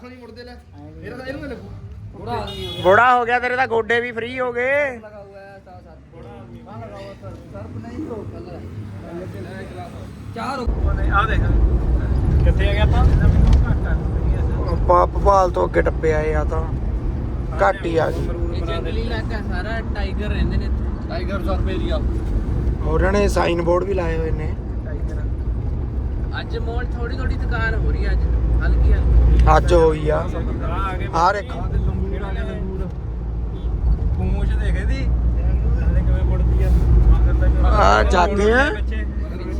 [SPEAKER 4] ਗੋੜਾ ਹੋ ਗਿਆ। ਤੇਰੇ ਤਾਂ ਗੋਡੇ ਵੀ ਫ੍ਰੀ ਹੋ ਗਏ।
[SPEAKER 1] ਲਗਾ
[SPEAKER 4] ਸਰਪ ਤੋਂ ਅੱਗੇ ਟੱਪੇ ਆਏ ਆ ਤਾਂ। ਘੱਟ ਆ
[SPEAKER 3] ਗਏ ਜੰਗਲੀ ਇਲਾਕਾ ਸਾਰਾ ਟਾਈਗਰ ਰਹਿੰਦੇ ਨੇ
[SPEAKER 1] ਟਾਈਗਰ ਸਰਪ ਏਰੀਆ
[SPEAKER 4] ਉਹਨਾਂ ਨੇ ਸਾਈਨ ਬੋਰਡ ਵੀ ਲਾਏ ਹੋਏ ਨੇ।
[SPEAKER 3] ਅੱਜ ਮੋਲ ਥੋੜੀ ਥੋੜੀ ਦੁਕਾਨ ਹੋ ਰਹੀ ਹੈ ਅੱਜ ਹਲਕੀ ਹਲਕੀ।
[SPEAKER 4] ਅੱਜ ਹੋਈ ਆ।
[SPEAKER 3] ਆ
[SPEAKER 4] ਦੇਖ।
[SPEAKER 3] ਪੂੰਛ ਦੇਖੇ ਦੀ? ਕਿਵੇਂ ਮੁੜਦੀ ਆ
[SPEAKER 4] ਆ ਜਾਗੇ ਆ।
[SPEAKER 3] ਪਿੱਛੇ।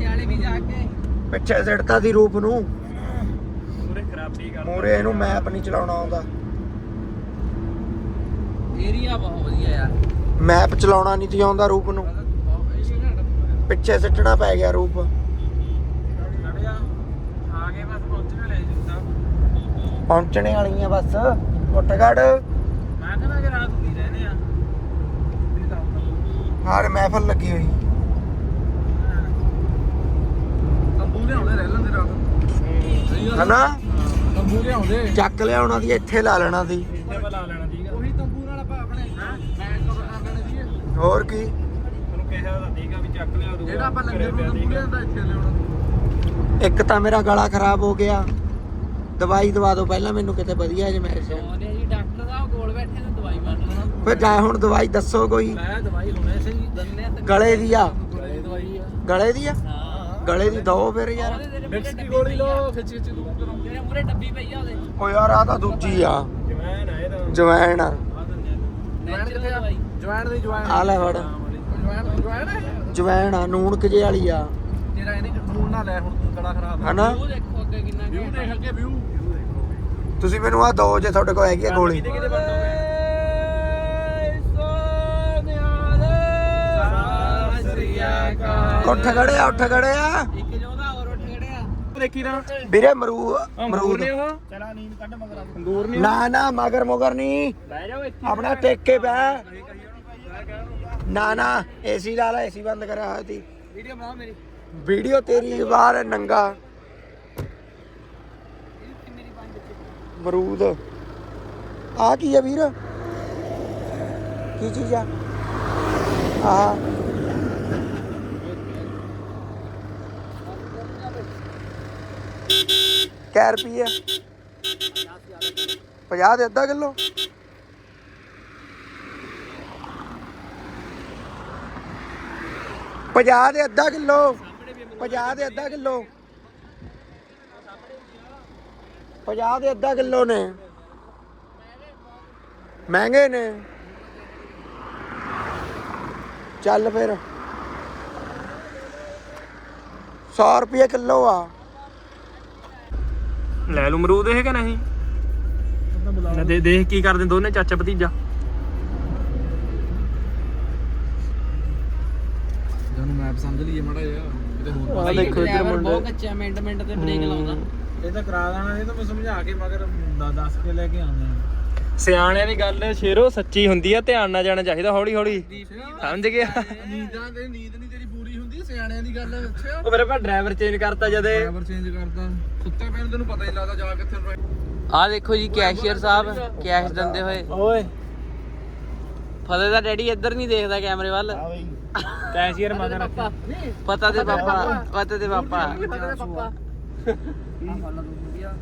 [SPEAKER 3] ਵਾਲੇ ਵੀ ਜਾ ਕੇ
[SPEAKER 4] ਪਿੱਛੇ ਸਿੱਟਤਾ ਦੀ ਰੂਪ ਨੂੰ।
[SPEAKER 3] ਪੂਰੇ ਖਰਾਬੀ ਕਰ
[SPEAKER 4] ਮੂਰੇ ਇਹਨੂੰ ਮੈਪ ਨਹੀਂ ਚਲਾਉਣਾ ਆਉਂਦਾ।
[SPEAKER 3] ਏਰੀਆ ਬਹੁਤ ਵਧੀਆ ਯਾਰ।
[SPEAKER 4] ਮੈਪ ਚਲਾਉਣਾ ਨਹੀਂ ਤੀ ਆਉਂਦਾ ਰੂਪ ਨੂੰ। ਪਿੱਛੇ ਸਿੱਟਣਾ ਪੈ ਗਿਆ ਰੂਪ।
[SPEAKER 3] ਪਹੁੰਚਣੇ
[SPEAKER 4] ਵਾਲੀਆਂ ਬਸ ਕੋਟਗੜ।
[SPEAKER 3] ਮੈਂ ਕਹਿੰਦਾ ਕਿ ਰਾਤ ਹੁੰਦੀ ਰਹਿੰਦੇ ਆ।
[SPEAKER 4] ਹਾਰ ਮਹਿਫਲ ਲੱਗੀ ਹੋਈ।
[SPEAKER 1] ਤੰਬੂ ਲਿਆਉਂਦੇ ਰਹਿ
[SPEAKER 4] ਚੱਕ ਲਿਆਉਣਾ ਦੀ ਇੱਥੇ ਲਾ ਲੈਣਾ ਦੀ
[SPEAKER 3] ਇੱਥੇ ਲਾ ਲੈਣਾ ਠੀਕ
[SPEAKER 1] ਉਹੀ ਤੰਬੂ ਨਾਲ ਆਪਾਂ ਆਪਣੇ
[SPEAKER 4] ਹੋਰ ਕੀ?
[SPEAKER 3] ਕਿਹਾ ਤਾਂ ਠੀਕ ਆ ਵੀ ਚੱਕ ਲਿਆ ਦੂਗਾ
[SPEAKER 1] ਜਿਹੜਾ ਆਪਾਂ ਲੰਗਰ ਨੂੰ ਤੰਬੂ ਲਿਆਂਦਾ ਇੱਥੇ ਲਿਆਉਣਾ।
[SPEAKER 4] ਇੱਕ ਤਾਂ ਮੇਰਾ ਗਲਾ ਖਰਾਬ ਹੋ ਗਿਆ। ਦਵਾਈ ਦਵਾ ਦਿਓ ਪਹਿਲਾਂ ਮੈਨੂੰ ਕਿਤੇ ਵਧੀਆ ਜਿਹੀ ਮੈਡੀਸਨ
[SPEAKER 3] ਉਹਨੇ ਜੀ ਡਾਕਟਰ ਸਾਹਿਬ ਕੋਲ ਬੈਠੇ ਨੇ ਦਵਾਈ ਮੰਨ ਲੈਣਾ
[SPEAKER 4] ਫਿਰ ਜਾ ਹੁਣ ਦਵਾਈ ਦੱਸੋ ਕੋਈ।
[SPEAKER 3] ਮੈਂ ਦਵਾਈ ਹੁਣੇ ਸਹੀ ਦੰਨੇ ਤੇ
[SPEAKER 4] ਗਲੇ ਦੀ ਆ?
[SPEAKER 3] ਦਵਾਈ ਆ।
[SPEAKER 4] ਗਲੇ ਦੀ ਆ? ਗਲੇ ਦੀ ਦੋ ਫਿਰ ਯਾਰ।
[SPEAKER 3] ਮਿਕਸ ਦੀ ਗੋਲੀ ਲੋ ਖਿੱਚ ਖਿੱਚ ਦੂ ਕਰੋ। ਤੇਰੇ ਮੂਰੇ ਡੱਬੀ ਪਈ ਆ ਉਹਦੇ।
[SPEAKER 4] ਓ ਯਾਰ ਆ ਤਾਂ ਦੂਜੀ ਆ।
[SPEAKER 3] ਜਵੈਨ ਆ ਇਹ ਤਾਂ
[SPEAKER 4] ਜਵੈਣ ਆ।
[SPEAKER 1] ਜਵਾਨ ਦੀ ਜਵਾਨ
[SPEAKER 4] ਆ ਲੈ ਫੜ।
[SPEAKER 1] ਹੈ?
[SPEAKER 4] ਜਵੈਣ ਆ ਨੂਣ ਕਜੇ ਵਾਲੀ ਆ।
[SPEAKER 1] ਤੇਰਾ ਇਹਨੇ ਮੂਡ ਨਾ ਲੈ ਹੁਣ ਤੂੰ ਕੜਾ ਖਰਾਬ
[SPEAKER 4] ਹਨਾ?
[SPEAKER 3] ਉਹ ਦੇਖੋ ਅੱਗੇ ਕਿੰਨਾ
[SPEAKER 1] ਵਿਊ ਦੇਖ ਅੱਗੇ ਵਿਊ।
[SPEAKER 4] ਤੁਸੀਂ ਮੈਨੂੰ ਆ ਦੋ ਜੇ ਤੁਹਾਡੇ ਕੋਲ ਹੈਗੀ ਆ ਗੋਲੀ।
[SPEAKER 3] ਕਿਤੇ ਕਿਤੇ ਬੰਦ ਹੋ
[SPEAKER 4] ਉੱਠ ਖੜੇ ਆ ਉੱਠ ਖੜੇ ਆ।
[SPEAKER 1] ਇੱਕ ਜੋਦਾ ਹੋਰ ਉੱਠ ਖੜਿਆ
[SPEAKER 3] ਦੇਖੀ ਨਾ
[SPEAKER 4] ਵੀਰੇ ਮਰੂ
[SPEAKER 3] ਉਹ?
[SPEAKER 2] ਚਲਾ ਨੀਂਦ ਕੱਢ ਮਗਰ
[SPEAKER 3] ਅੰਗੂਰ ਨੇ
[SPEAKER 4] ਨਾ ਨਾ ਮਗਰ ਮੁਗਰ ਨਹੀਂ।
[SPEAKER 3] ਬਹਿ ਜਾਓ ਇੱਥੇ।
[SPEAKER 4] ਆਪਣਾ ਟੇਕ ਕੇ ਬਹਿ ਨਾ ਨਾ ਏਸੀ ਲਾ ਲੈ ਏਸੀ ਬੰਦ ਕਰਿਆ ਹੋਇਆ
[SPEAKER 1] ਵੀਡੀਓ ਬਣਾ ਮੇਰੀ।
[SPEAKER 4] ਵੀਡੀਓ ਤੇਰੀ ਬਾਹਰ ਨੰਗਾ। ਮਰੂਦ ਆ ਕੀ ਆ ਵੀਰ? ਕੀ ਚੀਜ਼ ਆ? ਆ ਕੈ ਰੁਪਈਆ 50 ਦੇ ਅੱਧਾ ਕਿਲੋ? ਪੰਜਾਹ ਦੇ ਅੱਧਾ ਕਿਲੋ, ਪੰਜਾਹ ਦੇ ਅੱਧਾ ਕਿਲੋ। ਪੰਜਾਹ ਦੇ ਅੱਧਾ ਕਿਲੋ ਨੇ। ਮਹਿੰਗੇ ਨੇ। ਚੱਲ ਫਿਰ। 100 ਰੁਪਏ ਕਿਲੋ ਆ।
[SPEAKER 3] ਲੈ ਲੂ ਮਰੂਦ ਇਹ ਕਿ ਨਹੀਂ? ਲੈ ਦੇ, ਦੇਖ ਕੀ ਕਰਦੇ ਦੋਨੇ ਚਾਚਾ ਭਤੀਜਾ।
[SPEAKER 2] ਮੈਪ ਸਮਝ ਲਈਏ ਮੜਾ ਜਿਹਾ ਕਿਤੇ ਹੋਰ
[SPEAKER 3] ਆ। ਦੇਖੋ ਇੱਧਰ
[SPEAKER 1] ਬਹੁਤ
[SPEAKER 3] ਮੁੰਡੇ
[SPEAKER 1] ਕੱਚਾ ਮਿੰਟ ਮਿੰਟ ਤੇ ਬ੍ਰੇਕ ਲਾਉਂਦਾ।
[SPEAKER 2] ਇਹ ਤਾਂ ਕਰਾ ਦੇਣਾ ਇਹ ਤਾਂ ਮੈਂ ਸਮਝਾ ਕੇ ਮਗਰ ਦ- ਦੱਸ ਕੇ ਲੈ ਕੇ ਆਉਂਦੇ।
[SPEAKER 3] ਸਿਆਣਿਆਂ ਦੀ ਗੱਲ ਸ਼ੇਰੋ ਸੱਚੀ ਹੁੰਦੀ ਆ ਧਿਆਨ ਨਾਲ ਜਾਣਾ ਚਾਹੀਦਾ ਹੌਲੀ ਹੌਲੀ। ਸਮਝ ਗਿਆ
[SPEAKER 2] ਨੀਂਦਾਂ ਤੇ ਨੀਂਦ ਨਹੀਂ ਤੇਰੀ ਪੂਰੀ ਹੁੰਦੀ ਸਿਆਣਿਆਂ ਦੀ ਗੱਲ ਅੱਛਾ
[SPEAKER 3] ਉਹ ਮੇਰੇ ਪਾ ਡਰਾਈਵਰ ਚੇਂਜ ਕਰਤਾ ਜਦੇ।
[SPEAKER 2] ਡਰਾਈਵਰ ਚੇਂਜ ਕਰਦਾ ਸੁੱਤੇ ਪਏ ਨੂੰ ਤੈਨੂੰ ਪਤਾ ਹੀ ਲੱਗਦਾ ਜਾ ਕਿੱਥੇ ਨੂੰ
[SPEAKER 1] ਆ ਦੇਖੋ ਜੀ ਕੈਸ਼ੀਅਰ ਸਾਹਿਬ ਕੈਸ਼ ਦਿੰਦੇ ਹੋਏ।
[SPEAKER 3] ਓਏ
[SPEAKER 1] ਫਤਿਹ ਦਾ ਡੈਡੀ ਇੱਧਰ ਨਹੀਂ ਦੇਖਦਾ ਕੈਮਰੇ ਵੱਲ।
[SPEAKER 2] ਆ ਬਈ।
[SPEAKER 3] ਕੈਸ਼ੀਅਰ ਮਗਰ
[SPEAKER 1] ਪਤਾ ਤੇ ਪਾਪਾ ਪਤਾ ਤੇ ਪਾਪਾ।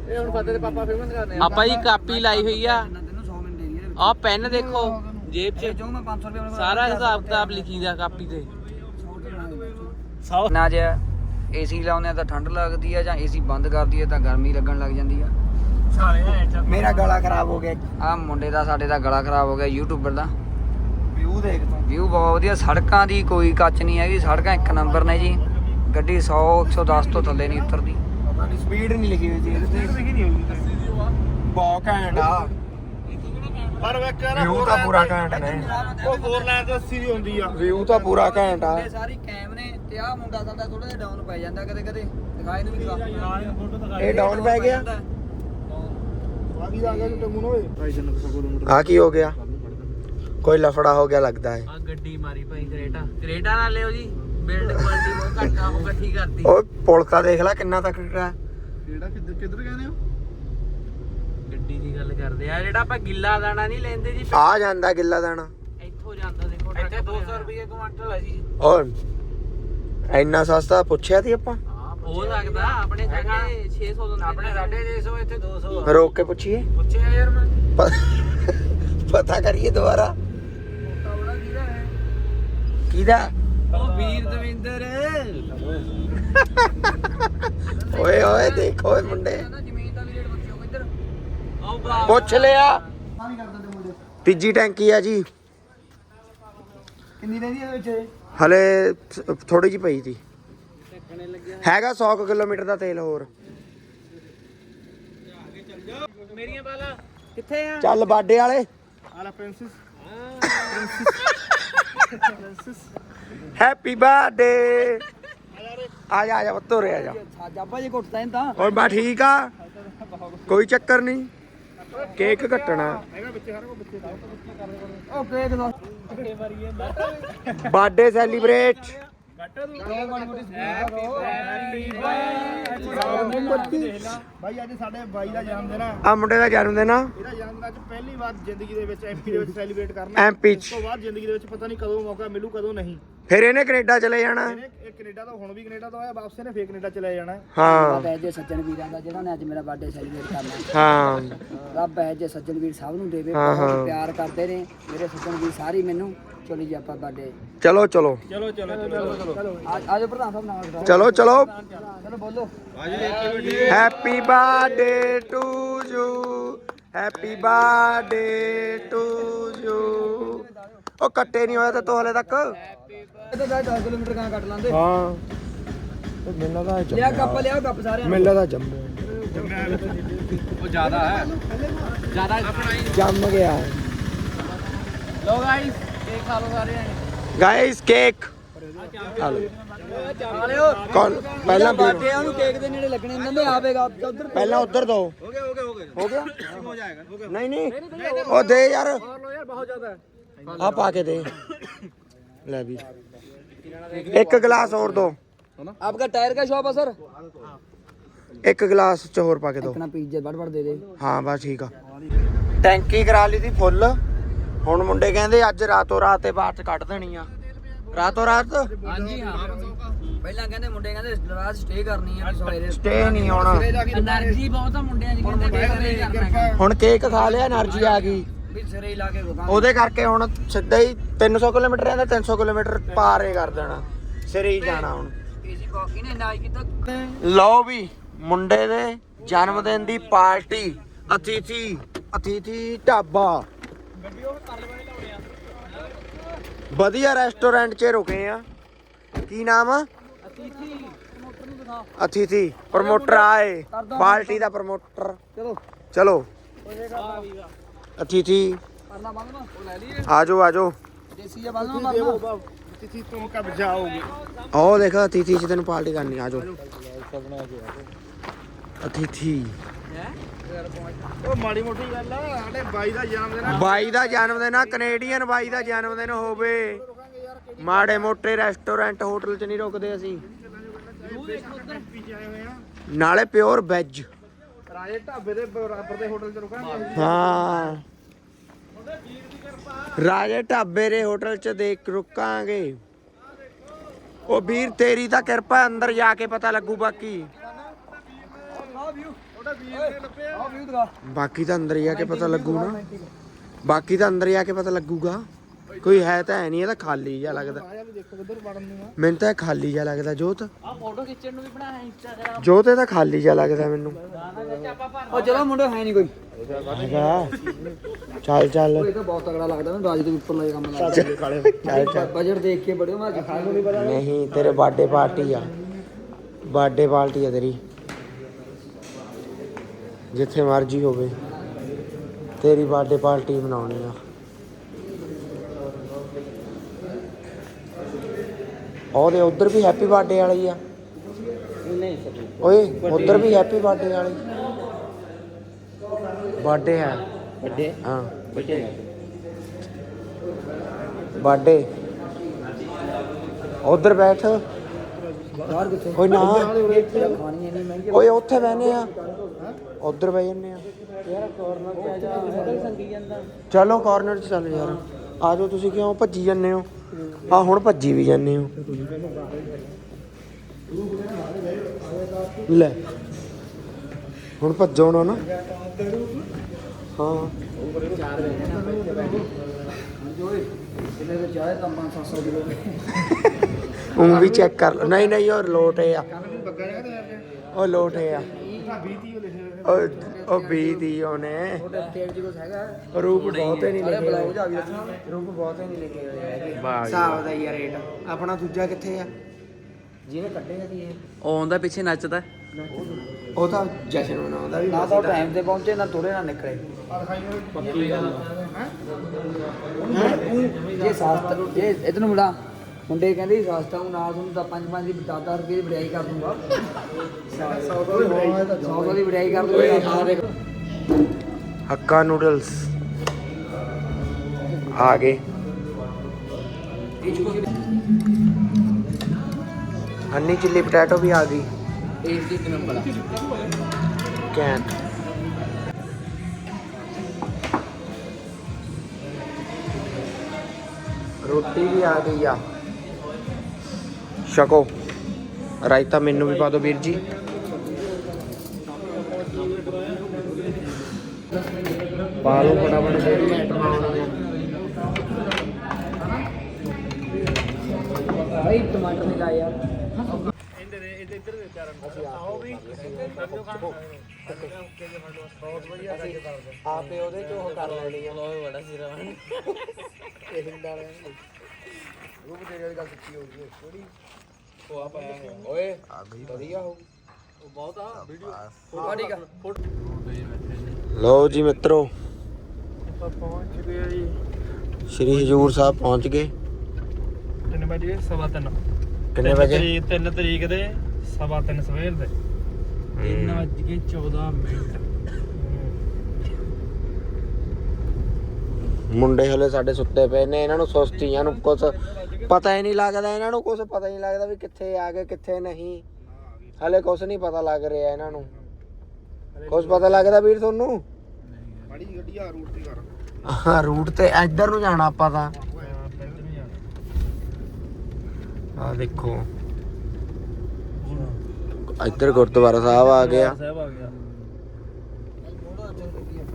[SPEAKER 2] ਇਹ ਹੁਣ ਫਤਿਹ ਦੇ ਪਾਪਾ ਫੇਮਸ ਕਰਨੇ
[SPEAKER 1] ਆਪਾਂ ਜੀ ਕਾਪੀ ਲਾਈ ਹੋਈ ਆ। ਆ। ਪੈਨ ਦੇਖੋ ਜੇਬ 'ਚ। ਸਾਰਾ ਹਿਸਾਬ ਕਿਤਾਬ ਲਿਖੀਦਾ ਕਾਪੀ ਤੇ।
[SPEAKER 3] ਸੌ
[SPEAKER 1] ਨਾ ਜੇ ਏਸੀ ਲਾਉਂਦੇ ਆ ਤਾਂ ਠੰਡ ਲੱਗਦੀ ਆ ਜਾਂ ਏਸੀ ਬੰਦ ਕਰਦੀ ਆ ਤਾਂ ਗਰਮੀ ਲੱਗਣ ਲੱਗ ਜਾਂਦੀ ਆ।
[SPEAKER 4] ਮੇਰਾ ਗਲਾ ਖਰਾਬ ਹੋ ਗਿਆ।
[SPEAKER 1] ਆ ਮੁੰਡੇ ਦਾ ਸਾਡੇ ਦਾ ਗਲਾ ਖਰਾਬ ਹੋ ਗਿਆ ਯੂਟਿਊਬਰ ਦਾ।
[SPEAKER 4] ਵਿਊ ਦੇਖ ਤੂੰ
[SPEAKER 1] ਵਿਊ ਬਹੁਤ ਵਧੀਆ ਸੜਕਾਂ ਦੀ ਕੋਈ ਕੱਚ ਨਹੀਂ ਹੈਗੀ ਸੜਕਾਂ ਇੱਕ ਨੰਬਰ ਨੇ ਜੀ। ਗੱਡੀ 100 110 ਤੋਂ ਥੱਲੇ ਨਹੀਂ ਉਤਰਦੀ।
[SPEAKER 4] ਪਤਾ ਨਹੀਂ ਸਪੀਡ ਨਹੀਂ ਲਿਖੀ ਹੋਈ ਸੀ ਇਹਦੇ ਤੇ। ਬਹੁਤ ਘੈਂਟ ਆ।
[SPEAKER 2] ਪਰ ਵੇ ਕਹਿ
[SPEAKER 4] ਵਿਊ ਤਾਂ ਪੂਰਾ ਘੈਂਟ ਨੇ।
[SPEAKER 2] ਉਹ 4 ਲਾਈਨ ਤੇ 80 ਦੀ ਹੁੰਦੀ ਆ।
[SPEAKER 4] ਵਿਊ ਤਾਂ ਪੂਰਾ ਘੈਂਟ ਆ।
[SPEAKER 1] ਸਾਰੀ ਕੈਮ ਨੇ ਤੇ ਆ ਮੁੰਡਾ ਸਾਡਾ ਥੋੜਾ ਜਿਹਾ ਡਾਊਨ ਪੈ ਜਾਂਦਾ ਕਦੇ ਕਦੇ। ਦਿਖਾਈ ਨੂੰ ਵੀ ਨਹੀਂ
[SPEAKER 4] ਇਹ ਡਾਊਨ ਪੈ ਗਿਆ?
[SPEAKER 2] ਆ ਕੀ ਆ ਗਿਆ ਟੰਗੂ ਓਏ? 250 ਕਿਲੋਮੀਟਰ
[SPEAKER 4] ਆ ਕੀ ਹੋ ਗਿਆ? ਕੋਈ ਲਫੜਾ ਹੋ ਗਿਆ ਲੱਗਦਾ ਹੈ।
[SPEAKER 1] ਆ ਗੱਡੀ ਮਾਰੀ ਭਾਈ ਕਰੇਟਾ। ਕਰੇਟਾ ਨਾ ਲਿਓ ਜੀ ਬਿਲਡ ਕੁਆਲਿਟੀ ਬਹੁਤ ਘੱਟ ਆ ਉਹ ਇਕੱਠੀ ਕਰਤੀ।
[SPEAKER 4] ਓਏ ਪੁਲ ਤਾਂ ਦੇਖ ਲੈ ਕਿੰਨਾ ਤੱਕ ਹੈ।
[SPEAKER 2] ਕਿਹੜਾ ਕਿੱਧਰ ਕਿੱਧਰ ਕਹਿੰਦੇ ਹੋ
[SPEAKER 1] ਗੱਡੀ ਦੀ ਗੱਲ ਕਰਦੇ ਆ ਜਿਹੜਾ ਆਪਾਂ ਗਿੱਲਾ ਦਾਣਾ ਨਹੀਂ ਲੈਂਦੇ ਜੀ
[SPEAKER 4] ਆ ਜਾਂਦਾ ਗਿੱਲਾ ਦਾਣਾ।
[SPEAKER 1] ਇੱਥੋਂ ਜਾਂਦਾ ਦੇਖੋ ਇੱਥੇ 200 ਰੁਪਏ ਕੁਆਂਟਲ ਹੈ ਜੀ।
[SPEAKER 4] ਓਏ ਇੰਨਾ ਸਸਤਾ ਪੁੱਛਿਆ ਸੀ ਆਪਾਂ?
[SPEAKER 1] ਹੋ ਸਕਦਾ ਆਪਣੇ ਸਾਡੇ 600 ਦਿੰਦੇ ਆਪਣੇ 650 ਇੱਥੇ 200
[SPEAKER 4] ਰੋਕ ਕੇ ਪੁੱਛੀਏ।
[SPEAKER 1] ਪੁੱਛਿਆ ਯਾਰ ਮੈਂ।
[SPEAKER 4] ਪ- ਪਤਾ ਕਰੀਏ ਦੁਬਾਰਾ। ਕਿਹਦਾ?
[SPEAKER 1] ਉਹ ਵੀਰ ਦਵਿੰਦਰ।
[SPEAKER 4] ਓਏ ਓਏ ਦੇਖੋ ਓਏ ਮੁੰਡੇ।
[SPEAKER 1] ਜ਼ਮੀਨ ਦਾ ਵੀ ਰੇਟ ਪੁੱਛੋ
[SPEAKER 4] ਲਿਆ। ਤੀਜੀ ਟੈਂਕੀ ਆ ਜੀ।
[SPEAKER 1] ਕਿੰਨੀ ਰਹਿੰਦੀ ਹੈ ਵਿੱਚ?
[SPEAKER 4] ਹਲੇ ਥੋੜੀ ਜੀ ਪਈ ਸੀ। ਹੈਗਾ 100 ਕੁ ਕਿਲੋਮੀਟਰ ਦਾ ਤੇਲ ਹੋਰ।
[SPEAKER 1] ਮੇਰੀਆਂ ਬਾਲਾ ਕਿੱਥੇ ਆ?
[SPEAKER 4] ਚੱਲ ਬਾਡੇ ਵਾਲੇ।
[SPEAKER 2] ਆਲਾ ਪ੍ਰਿੰਸੈਸ। <laughs>
[SPEAKER 4] ਹੈਪੀ ਬਰਥਡੇ ਆ ਜਾ ਆ ਜਾ ਬੱਤੋ ਰੇ ਆ ਜਾ
[SPEAKER 1] ਜਾਬਾ ਜੇ ਘੁੱਟਦਾ ਤਾਂ
[SPEAKER 4] ਹੋਰ ਬਾ ਠੀਕ ਆ ਕੋਈ ਚੱਕਰ ਨਹੀਂ ਕੇਕ ਕੱਟਣਾ
[SPEAKER 1] ਉਹ ਕੇਕ ਦਾ
[SPEAKER 4] ਬਰਥਡੇ ਸੈਲੀਬ੍ਰੇਟ
[SPEAKER 2] ਭਾਈ ਅੱਜ ਸਾਡੇ ਬਾਈ ਦਾ ਜਨਮ ਦਿਨ ਆ।
[SPEAKER 4] ਆ ਮੁੰਡੇ ਦਾ ਜਨਮ ਦਿਨ ਆ।
[SPEAKER 2] ਇਹਦਾ ਜਨਮ ਦਿਨ ਅੱਜ ਪਹਿਲੀ ਵਾਰ ਜ਼ਿੰਦਗੀ ਦੇ ਵਿੱਚ ਐਮਪੀ ਦੇ ਵਿੱਚ <laughs> ਸੈਲੀਬ੍ਰੇਟ ਕਰਨਾ।
[SPEAKER 4] ਐਮਪੀ
[SPEAKER 2] ਉਸ ਤੋਂ
[SPEAKER 4] ਚ
[SPEAKER 2] ਬਾਅਦ ਜ਼ਿੰਦਗੀ ਦੇ ਵਿੱਚ ਪਤਾ ਨਹੀਂ ਕਦੋਂ ਮੌਕਾ ਮਿਲੂ ਕਦੋਂ ਨਹੀਂ।
[SPEAKER 4] ਫਿਰ ਇਹਨੇ ਕੈਨੇਡਾ ਚਲੇ ਜਾਣਾ।
[SPEAKER 2] ਇਹਨੇ ਇਹ ਕੈਨੇਡਾ ਤੋਂ ਹੁਣ ਵੀ ਕੈਨੇਡਾ ਤੋਂ ਆਇਆ ਵਾਪਸ ਇਹਨੇ ਫੇਰ ਕੈਨੇਡਾ ਚਲੇ ਜਾਣਾ। ਹੈ।
[SPEAKER 4] ਹਾਂ
[SPEAKER 1] ਹੈ ਜੇ ਸੱਜਣ ਵੀਰਾਂ ਦਾ ਜਿਹੜਾ ਨੇ ਅੱਜ ਮੇਰਾ ਬਰਥਡੇ ਸੈਲੀਬ੍ਰੇਟ ਕਰਨਾ।
[SPEAKER 4] ਹਾਂ।
[SPEAKER 1] ਰੱਬ ਹੈ ਜੇ ਸੱਜਣ ਵੀਰ ਸਭ ਨੂੰ ਦੇਵੇ ਬਹੁਤ। ਪਿਆਰ ਕਰਦੇ ਨੇ। ਮੇਰੇ ਸੱਜਣ ਵੀਰ ਸਾਰੇ ਮੈਨੂੰ। ਚਲੋ ਜੀ ਆਪਾਂ ਬਰਥਡੇ
[SPEAKER 4] ਚਲੋ ਚਲੋ
[SPEAKER 2] ਚਲੋ ਚਲੋ ਚਲੋ ਚਲੋ
[SPEAKER 1] ਆਜੋ ਪ੍ਰਧਾਨ ਸਾਹਿਬ ਨਾਲ ਕਰਾਓ।
[SPEAKER 4] ਚਲੋ ਚਲੋ
[SPEAKER 1] ਚਲੋ ਬੋਲੋ
[SPEAKER 4] happy birthday to you happy birthday to you ਉਹ ਕੱਟੇ ਨਹੀਂ ਹੋਇਆ ਤੇ ਤੋ ਹਲੇ ਤੱਕ
[SPEAKER 1] ਇਹ ਤਾਂ 10 ਕਿਲੋਮੀਟਰ ਕਾਂ ਕੱਟ ਲਾਂਦੇ
[SPEAKER 4] ਹਾਂ ਮਿਲਦਾ ਦਾ
[SPEAKER 1] ਲਿਆ ਕੱਪ ਲਿਆ ਕੱਪ ਸਾਰਿਆਂ ਨੂੰ
[SPEAKER 4] ਮਿਲਦਾ ਦਾ ਜੰਮੂ
[SPEAKER 2] ਉਹ ਜ਼ਿਆਦਾ ਹੈ
[SPEAKER 1] ਜ਼ਿਆਦਾ
[SPEAKER 4] ਜੰਮ ਗਿਆ
[SPEAKER 1] ਲੋ ਗਾਈਸ
[SPEAKER 4] ਗਾਇਸ ਕੇਕ
[SPEAKER 1] ਹਲੋ
[SPEAKER 4] ਕੌਣ? ਪਹਿਲਾਂ
[SPEAKER 1] ਬਾਟੇ ਉਹਨੂੰ ਕੇਕ ਦੇ ਨੇੜੇ ਲੱਗਣੇ ਇਹਨਾਂ ਦੇ ਆਵੇਗਾ ਉਧਰ
[SPEAKER 4] ਪਹਿਲਾਂ ਉਧਰ ਦੋ।
[SPEAKER 3] ਹੋ ਗਿਆ? ਹੋ ਗਿਆ ਹੋ ਗਿਆ
[SPEAKER 4] ਹੋ ਗਿਆ
[SPEAKER 3] ਹੋ ਜਾਏਗਾ
[SPEAKER 4] ਨਹੀਂ ਨਹੀਂ। ਉਹ ਦੇ ਯਾਰ।
[SPEAKER 3] ਬਹੁਤ ਜ਼ਿਆਦਾ
[SPEAKER 4] ਆ ਪਾ ਕੇ ਦੇ। ਲੈ ਵੀ। ਇੱਕ ਗਲਾਸ ਹੋਰ ਦੋ।
[SPEAKER 1] ਆਪਕਾ ਟਾਇਰ ਕਾ ਸ਼ੌਪ ਆ ਸਰ
[SPEAKER 4] ਇੱਕ ਗਲਾਸ ਚ ਹੋਰ ਪਾ ਕੇ ਦੋ।
[SPEAKER 1] ਆਪਣਾ ਪੀਜ਼ਾ ਵੜ ਵੜ ਦੇ ਦੇ।
[SPEAKER 4] ਹਾਂ ਬਸ ਠੀਕ ਆ। ਟੈਂਕੀ ਕਰਾ ਲਈ ਸੀ ਫੁੱਲ ਹੁਣ ਮੁੰਡੇ ਕਹਿੰਦੇ ਅੱਜ ਰਾਤੋਂ ਰਾਤ ਤੇ ਬਾਹਰ ਕੱਢ ਦੇਣੀ ਆ। ਰਾਤੋਂ ਰਾਤ?
[SPEAKER 1] ਹਾਂਜੀ ਪਹਿਲਾਂ ਕਹਿੰਦੇ ਮੁੰਡੇ ਕਹਿੰਦੇ ਰਾਤ ਸਟੇ ਕਰਨੀ ਆ ਸਵੇਰੇ।
[SPEAKER 4] ਸਟੇ ਨਹੀਂ ਹੋਣਾ
[SPEAKER 1] એનર્ਜੀ ਬਹੁਤ ਆ ਮੁੰਡਿਆਂ ਦੀ ਕਹਿੰਦੇ
[SPEAKER 4] ਹੁਣ ਕੇਕ ਖਾ ਲਿਆ એનર્ਜੀ ਆ ਗਈ।
[SPEAKER 1] ਵੀ ਸਿਰੇ ਹੀ
[SPEAKER 4] ਹੀ ਕਿਲੋਮੀਟਰ ਰਹਿੰਦਾ 300 ਕਿਲੋਮੀਟਰ ਪਾਰ ਹੀ ਕਰ ਦੇਣਾ। ਸਿਰੇ ਜਾਣਾ ਹੁਣ। ਲਓ ਵੀ ਮੁੰਡੇ ਦੇ ਜਨਮ ਦਿਨ ਦੀ ਪਾਰਟੀ ਅਤੀਥੀ ਅਤੀਥੀ ਢਾਬਾ। ਵਧੀਆ ਰੈਸਟੋਰੈਂਟ 'ਚ ਰੁਕੇ ਆ। ਕੀ ਨਾਮ ਆ?
[SPEAKER 1] ਅਤੀਥੀ ਪ੍ਰਮੋਟਰ
[SPEAKER 4] ਆਏ। ਪਾਰਟੀ ਦਾ ਪ੍ਰਮੋਟਰ
[SPEAKER 1] ਚਲੋ।
[SPEAKER 4] ਚਲੋ। ਅਤੀਥੀ ਆਜੋ ਆਜੋ।
[SPEAKER 1] ਆ ਬੰਦ
[SPEAKER 4] ਆਓ ਦੇਖਾ ਅਤੀਥੀ ਚ ਤੈਨੂੰ ਪਾਰਟੀ ਕਰਨੀ ਆਜੋ। ਅਤੀਥੀ
[SPEAKER 3] ਉਹ ਮਾੜੀ ਮੋਟੀ ਗੱਲ ਆ ਸਾਡੇ ਬਾਈ ਦਾ ਜਨਮ ਦਿਨ
[SPEAKER 4] ਬਾਈ ਦਾ ਜਨਮ ਦਿਨ ਆ ਕੈਨੇਡੀਅਨ ਬਾਈ ਦਾ ਜਨਮ ਦਿਨ ਹੋਵੇ। ਮਾੜੇ ਮੋਟੇ ਰੈਸਟੋਰੈਂਟ ਹੋਟਲ 'ਚ ਨਹੀਂ ਰੁਕਦੇ ਅਸੀਂ। ਨਾਲੇ ਪਿਓਰ ਵੈਜ
[SPEAKER 3] ਰਾਜੇ ਢਾਬੇ ਦੇ ਬਰਾਬਰ ਦੇ ਹੋਟਲ 'ਚ ਰੁਕਾਂਗੇ
[SPEAKER 4] ਹਾਂ। ਰਾਜੇ ਢਾਬੇ ਦੇ ਹੋਟਲ 'ਚ ਦੇਖ ਰੁਕਾਂਗੇ। ਉਹ ਵੀਰ ਤੇਰੀ ਤਾਂ ਕਿਰਪਾ ਅੰਦਰ ਜਾ ਕੇ ਪਤਾ ਲੱਗੂ ਬਾਕੀ। ਬਾਕੀ ਤਾਂ ਅੰਦਰ ਜਾ ਕੇ ਪਤਾ ਲੱਗੂ ਨਾ। ਬਾਕੀ ਤਾਂ ਅੰਦਰ ਜਾ ਕੇ ਪਤਾ ਲੱਗੂਗਾ। ਕੋਈ ਹੈ ਤਾਂ ਹੈ ਨਹੀਂ ਇਹ ਤਾਂ ਖਾਲੀ ਜਿਹਾ ਲੱਗਦਾ। ਮੈਨੂੰ ਤਾਂ ਇਹ ਖਾਲੀ ਜਿਹਾ ਲੱਗਦਾ ਜੋਤ।
[SPEAKER 1] ਆ ਫੋਟੋ ਖਿੱਚਣ ਨੂੰ ਵੀ ਬਣਾਇਆ ਇੰਸਟਾਗ੍ਰਾਮ
[SPEAKER 4] ਜੋਤ ਇਹ ਤਾਂ ਖਾਲੀ ਜਿਹਾ ਲੱਗਦਾ ਮੈਨੂੰ।
[SPEAKER 1] ਉਹ ਚਲੋ ਮੁੰਡੇ ਹੈ ਨਹੀਂ ਕੋਈ।
[SPEAKER 4] ਹੈਗਾ। ਚੱਲ ਚੱਲ।
[SPEAKER 1] ਇਹ ਤਾਂ ਬਹੁਤ ਤਗੜਾ ਲੱਗਦਾ ਮੈਨੂੰ ਰਾਜ ਦੇ ਉੱਪਰ ਲਾਏ ਕੰਮ ਲੱਗਦਾ
[SPEAKER 4] ਚੱਲ ਚੱਲ।
[SPEAKER 1] ਬਜਟ ਦੇਖ ਕੇ ਬੜਿਓ ਮੈਂ ਦਿਖਾ ਨੂੰ ਨਹੀਂ ਪਤਾ
[SPEAKER 4] ਨਹੀਂ ਤੇਰੇ ਬਰਥਡੇ ਪਾਰਟੀ ਆ। ਬਰਥਡੇ ਪਾਰਟੀ ਆ ਤੇਰੀ। ਜਿੱਥੇ ਮਰਜ਼ੀ ਹੋਵੇ। ਤੇਰੀ ਬਰਥਡੇ ਪਾਰਟੀ ਮਨਾਉਣੀ ਆ। ਉਹਦੇ ਉਧਰ ਵੀ ਹੈਪੀ ਬਰਥਡੇ ਵਾਲੀ ਆ। ਓਏ ਉਧਰ ਵੀ ਹੈਪੀ ਬਰਥਡੇ ਵਾਲੀ। ਬਰਥਡੇ ਹੈ।
[SPEAKER 1] ਵੱਡੇ
[SPEAKER 4] ਹਾਂ।
[SPEAKER 1] ਵੱਡੇ
[SPEAKER 4] ਬਰਥਡੇ ਉਧਰ ਬੈਠ। ਓਏ ਨਾ। ਓਏ ਉੱਥੇ ਬਹਿਨੇ ਆ। ਉਧਰ ਬਹਿ ਜੰਨੇ ਆ।
[SPEAKER 1] ਯਾਰ ਕਾਰਨਰ ਤੇ ਆ ਜਾ। ਹੋਟਲ ਸੰਗੀ ਜਾਂਦਾ।
[SPEAKER 4] ਚਲੋ ਕਾਰਨਰ 'ਚ ਚੱਲ ਯਾਰ। ਆ ਜਾਓ ਤੁਸੀਂ ਕਿਉਂ ਭੱਜੀ ਜਾਂਦੇ ਹੋ? ਆ ਹੁਣ ਭੱਜੀ ਵੀ ਜਾਂਦੇ ਹੋ। ਲੈ। ਹੁਣ ਭੱਜੋ ਨਾ ਨਾ। ਹਾਂ।
[SPEAKER 1] ਚਾਰ ਵੇ ਨਾ ਜੋਏ ਕਿੰਨੇ ਦੇ ਚਾਹੇ ਤਾਂ 500 ਕਿਲੋ
[SPEAKER 4] ਉਹ ਵੀ ਚੈੱਕ ਕਰ ਲਓ। ਨਹੀਂ ਨਹੀਂ ਉਹ ਲੋਟ ਹੈ ਆ। ਉਹ ਲੋਟ ਹੈ ਆ। ਉਹ ਉਹ ਵੀ ਦੀ ਉਹਨੇ। ਰੂਪ ਬਹੁਤੇ ਨਹੀਂ ਲਿਖੇ ਹੋਏ।
[SPEAKER 1] ਜਾ ਵੀ ਦੱਸਣਾ
[SPEAKER 4] ਰੂਪ ਬਹੁਤੇ ਨਹੀਂ ਲਿਖੇ ਹੋਏ। ਹਿਸਾਬ ਦਾ ਹੀ ਆ ਰੇਟ। ਆਪਣਾ ਦੂਜਾ ਕਿੱਥੇ ਆ?
[SPEAKER 1] ਜਿਹਨੇ ਕੱਢੇਗਾ ਕੀ ਇਹ?
[SPEAKER 5] ਉਹ ਆਉਂਦਾ ਪਿੱਛੇ ਨੱਚਦਾ।
[SPEAKER 4] ਉਹ ਤਾਂ ਜਸ਼ਨ ਮਨਾਉਂਦਾ ਵੀ
[SPEAKER 1] ਨਾ ਤਾਂ ਟਾਈਮ ਤੇ ਪਹੁੰਚੇ ਨਾ ਤੁਰੇ ਨਾ ਨਿਕਲੇ। ਜੇ ਸਾਸਤਾ ਜੇ ਇਤਨੂੰ ਮਿਲਾ ਮੁੰਡੇ ਕਹਿੰਦੇ ਸਾਸਤਾ ਨੂੰ ਨਾ ਤੁਹਾਨੂੰ ਤਾਂ 5 5 ਦੀ 10 10 ਰੁਪਏ ਦੀ ਵਡਿਆਈ ਕਰ ਦੂੰਗਾ। 100 ਦੀ ਵਡਿਆਈ ਕਰ ਦੂੰਗਾ
[SPEAKER 4] ਹੱਕਾ ਨੂਡਲਸ। ਆ ਗਏ। ਹਨੀ ਚਿੱਲੀ ਪਟੈਟੋ ਵੀ ਆ ਗਈ।
[SPEAKER 1] ਇਸ ਦੀ ਨੰਬਰ ਆ।
[SPEAKER 4] ਕੈਂਟ ਰੋਟੀ ਵੀ ਆ ਗਈ ਆ। ਛਕੋ। ਰਾਇਤਾ ਮੈਨੂੰ ਵੀ ਪਾ ਦਿਓ ਵੀਰ ਜੀ। ਪਾ ਲਓ ਫਟਾਫਟ। ਜਿਹੜੀ ਆਈਟਮਾਂ ਆਉਣਗੀਆਂ
[SPEAKER 1] ਭਾਈ ਟਮਾਟਰ ਨਹੀਂ ਯਾਰ
[SPEAKER 4] ਆਪੇ ਉਹਦੇ ਚ ਉਹ ਕਰ ਲੈਣੀ ਆ।
[SPEAKER 5] ਉਹ ਬੜਾ ਸਿਰਾ ਬਣ
[SPEAKER 4] ਓਏ ਵਧੀਆ ਹੋ।
[SPEAKER 1] ਹਾਂ ਠੀਕ ਆ?
[SPEAKER 4] ਲਓ ਜੀ ਮਿੱਤਰੋ
[SPEAKER 3] ਆਪਾਂ ਪਹੁੰਚ ਗਏ ਜੀ।
[SPEAKER 4] ਸ਼੍ਰੀ ਹਜੂਰ ਸਾਹਿਬ ਪਹੁੰਚ ਗਏ।
[SPEAKER 3] ਕਿੰਨੇ ਵਜੇ? ਸਵਾ ਤਿੰਨ।
[SPEAKER 4] ਕਿੰਨੇ ਵਜੇ?
[SPEAKER 3] ਤਰੀਕ 3 ਤਰੀਕ ਦੇ ਸਵਾ 3 ਸਵੇਰ ਦੇ। 3 ਵਜ ਕੇ 14 ਮਿੰਟ।
[SPEAKER 4] ਮੁੰਡੇ ਹਲੇ ਸਾਡੇ ਸੁੱਤੇ ਪਏ ਨੇ ਇਹਨਾਂ ਨੂੰ ਸੁਸਤੀਆਂ ਨੂੰ ਕੁਝ ਪਤਾ ਹੀ ਨਹੀਂ ਲੱਗਦਾ, ਇਹਨਾਂ ਨੂੰ ਕੁਝ ਪਤਾ ਹੀ ਨਹੀਂ ਲੱਗਦਾ ਵੀ ਕਿੱਥੇ ਆ ਗਏ, ਕਿੱਥੇ ਨਹੀਂ। ਹਲੇ ਕੁਝ ਨਹੀਂ ਪਤਾ ਲੱਗ ਰਿਹਾ ਇਹਨਾਂ ਨੂੰ। ਕੁਝ ਪਤਾ ਲੱਗਦਾ ਵੀਰ ਤੁਹਾਨੂੰ?
[SPEAKER 2] ਬੜੀ ਗੱਡੀ ਆ ਰੂਟ ਤੇ ਕਰ
[SPEAKER 4] ਹਾਂ ਰੂਟ ਤੇ ਇੱਧਰ ਨੂੰ ਜਾਣਾ ਆਪਾਂ ਤਾਂ। ਆ ਦੇਖੋ। ਇੱਧਰ ਗੁਰਦੁਆਰਾ ਸਾਹਿਬ ਆ ਗਿਆ।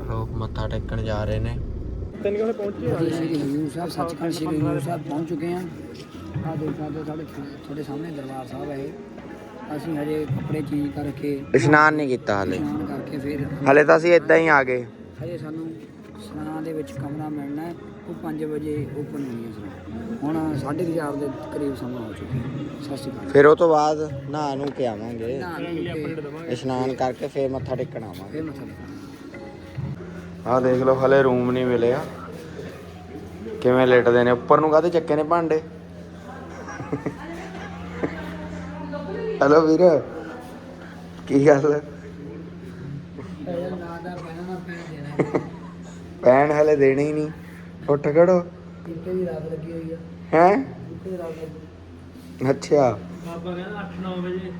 [SPEAKER 4] ਲੋਕ ਮੱਥਾ ਟੇਕਣ ਜਾ ਰਹੇ ਨੇ।
[SPEAKER 3] ਤਿੰਨ ਕਿਵੇਂ ਪਹੁੰਚੇ
[SPEAKER 1] ਅਸੀਂ ਸ਼੍ਰੀ ਹਜੂਰ ਸਾਹਿਬ ਸੱਚਖੰਡ ਸ਼੍ਰੀ ਹਜੂਰ ਸਾਹਿਬ ਪਹੁੰਚ ਚੁੱਕੇ ਹਾਂ। ਆ ਦੇਖ ਸਕਦੇ ਹੋ ਸਾਡੇ ਤੁਹਾਡੇ ਸਾਹਮਣੇ ਦਰਬਾਰ ਸਾਹਿਬ ਹੈ ਇਹ। ਅਸੀਂ ਹਜੇ ਕੱਪੜੇ ਚੇਂਜ ਕਰਕੇ
[SPEAKER 4] ਇਸ਼ਨਾਨ ਨਹੀਂ ਕੀਤਾ ਹਲੇ।
[SPEAKER 1] ਇਸ਼ਨਾਨ ਕਰਕੇ ਫਿਰ
[SPEAKER 4] ਹਲੇ ਤਾਂ ਅਸੀਂ ਇਦਾਂ ਹੀ ਆ ਗਏ।
[SPEAKER 1] ਹਜੇ ਸਾਨੂੰ ਸਰਾਂ ਦੇ ਵਿੱਚ ਕਮਰਾ ਮਿਲਣਾ ਹੈ। ਉਹ 5 ਵਜੇ ਓਪਨ ਹੋਣੀ ਹੈ ਸਰਾਂ। ਹੁਣ 4:30 ਦੇ ਕਰੀਬ ਸਮਾਂ ਹੋ ਚੁੱਕਿਆ। ਸਤਿ ਸ਼੍ਰੀ ਅਕਾਲ।
[SPEAKER 4] ਫਿਰ ਉਹ ਤੋਂ ਬਾਅਦ ਨਹਾ ਨੂੰ ਕੇ ਆਵਾਂਗੇ।
[SPEAKER 1] ਨਾ ਕੇ
[SPEAKER 4] ਇਸ਼ਨਾਨ ਕਰਕੇ ਫੇਰ ਮੱਥਾ ਟੇਕਣ ਆਵਾਂਗੇ।
[SPEAKER 1] ਫਿਰ ਮੱਥਾ ਟੇਕਣਾ
[SPEAKER 4] ਆਹ ਦੇਖ ਲਓ, ਹਲੇ ਰੂਮ ਨਹੀਂ ਮਿਲਿਆ। ਕਿਵੇਂ ਲੇਟਦੇ ਨੇ? ਉੱਪਰ ਨੂੰ ਕਾਹਦੇ ਚੱਕੇ ਨੇ ਭਾਂਡੇ? ਹਲੋ ਵੀਰ, ਕੀ ਗੱਲ?
[SPEAKER 1] ਪੈਣ ਦੇਣਾ
[SPEAKER 4] ਪੈਣ ਹਲੇ ਦੇਣੀ ਹੀ ਨਹੀਂ ਉੱਠ ਖੜੋ।
[SPEAKER 1] ਇੱਥੇ ਦੀ ਰਾਤ ਲੱਗੀ ਹੋਈ ਆ
[SPEAKER 4] ਹੈ? ਅੱਛਾ।
[SPEAKER 3] ਬਾਬਾ ਕਹਿੰਦਾ 8-9 ਵਜੇ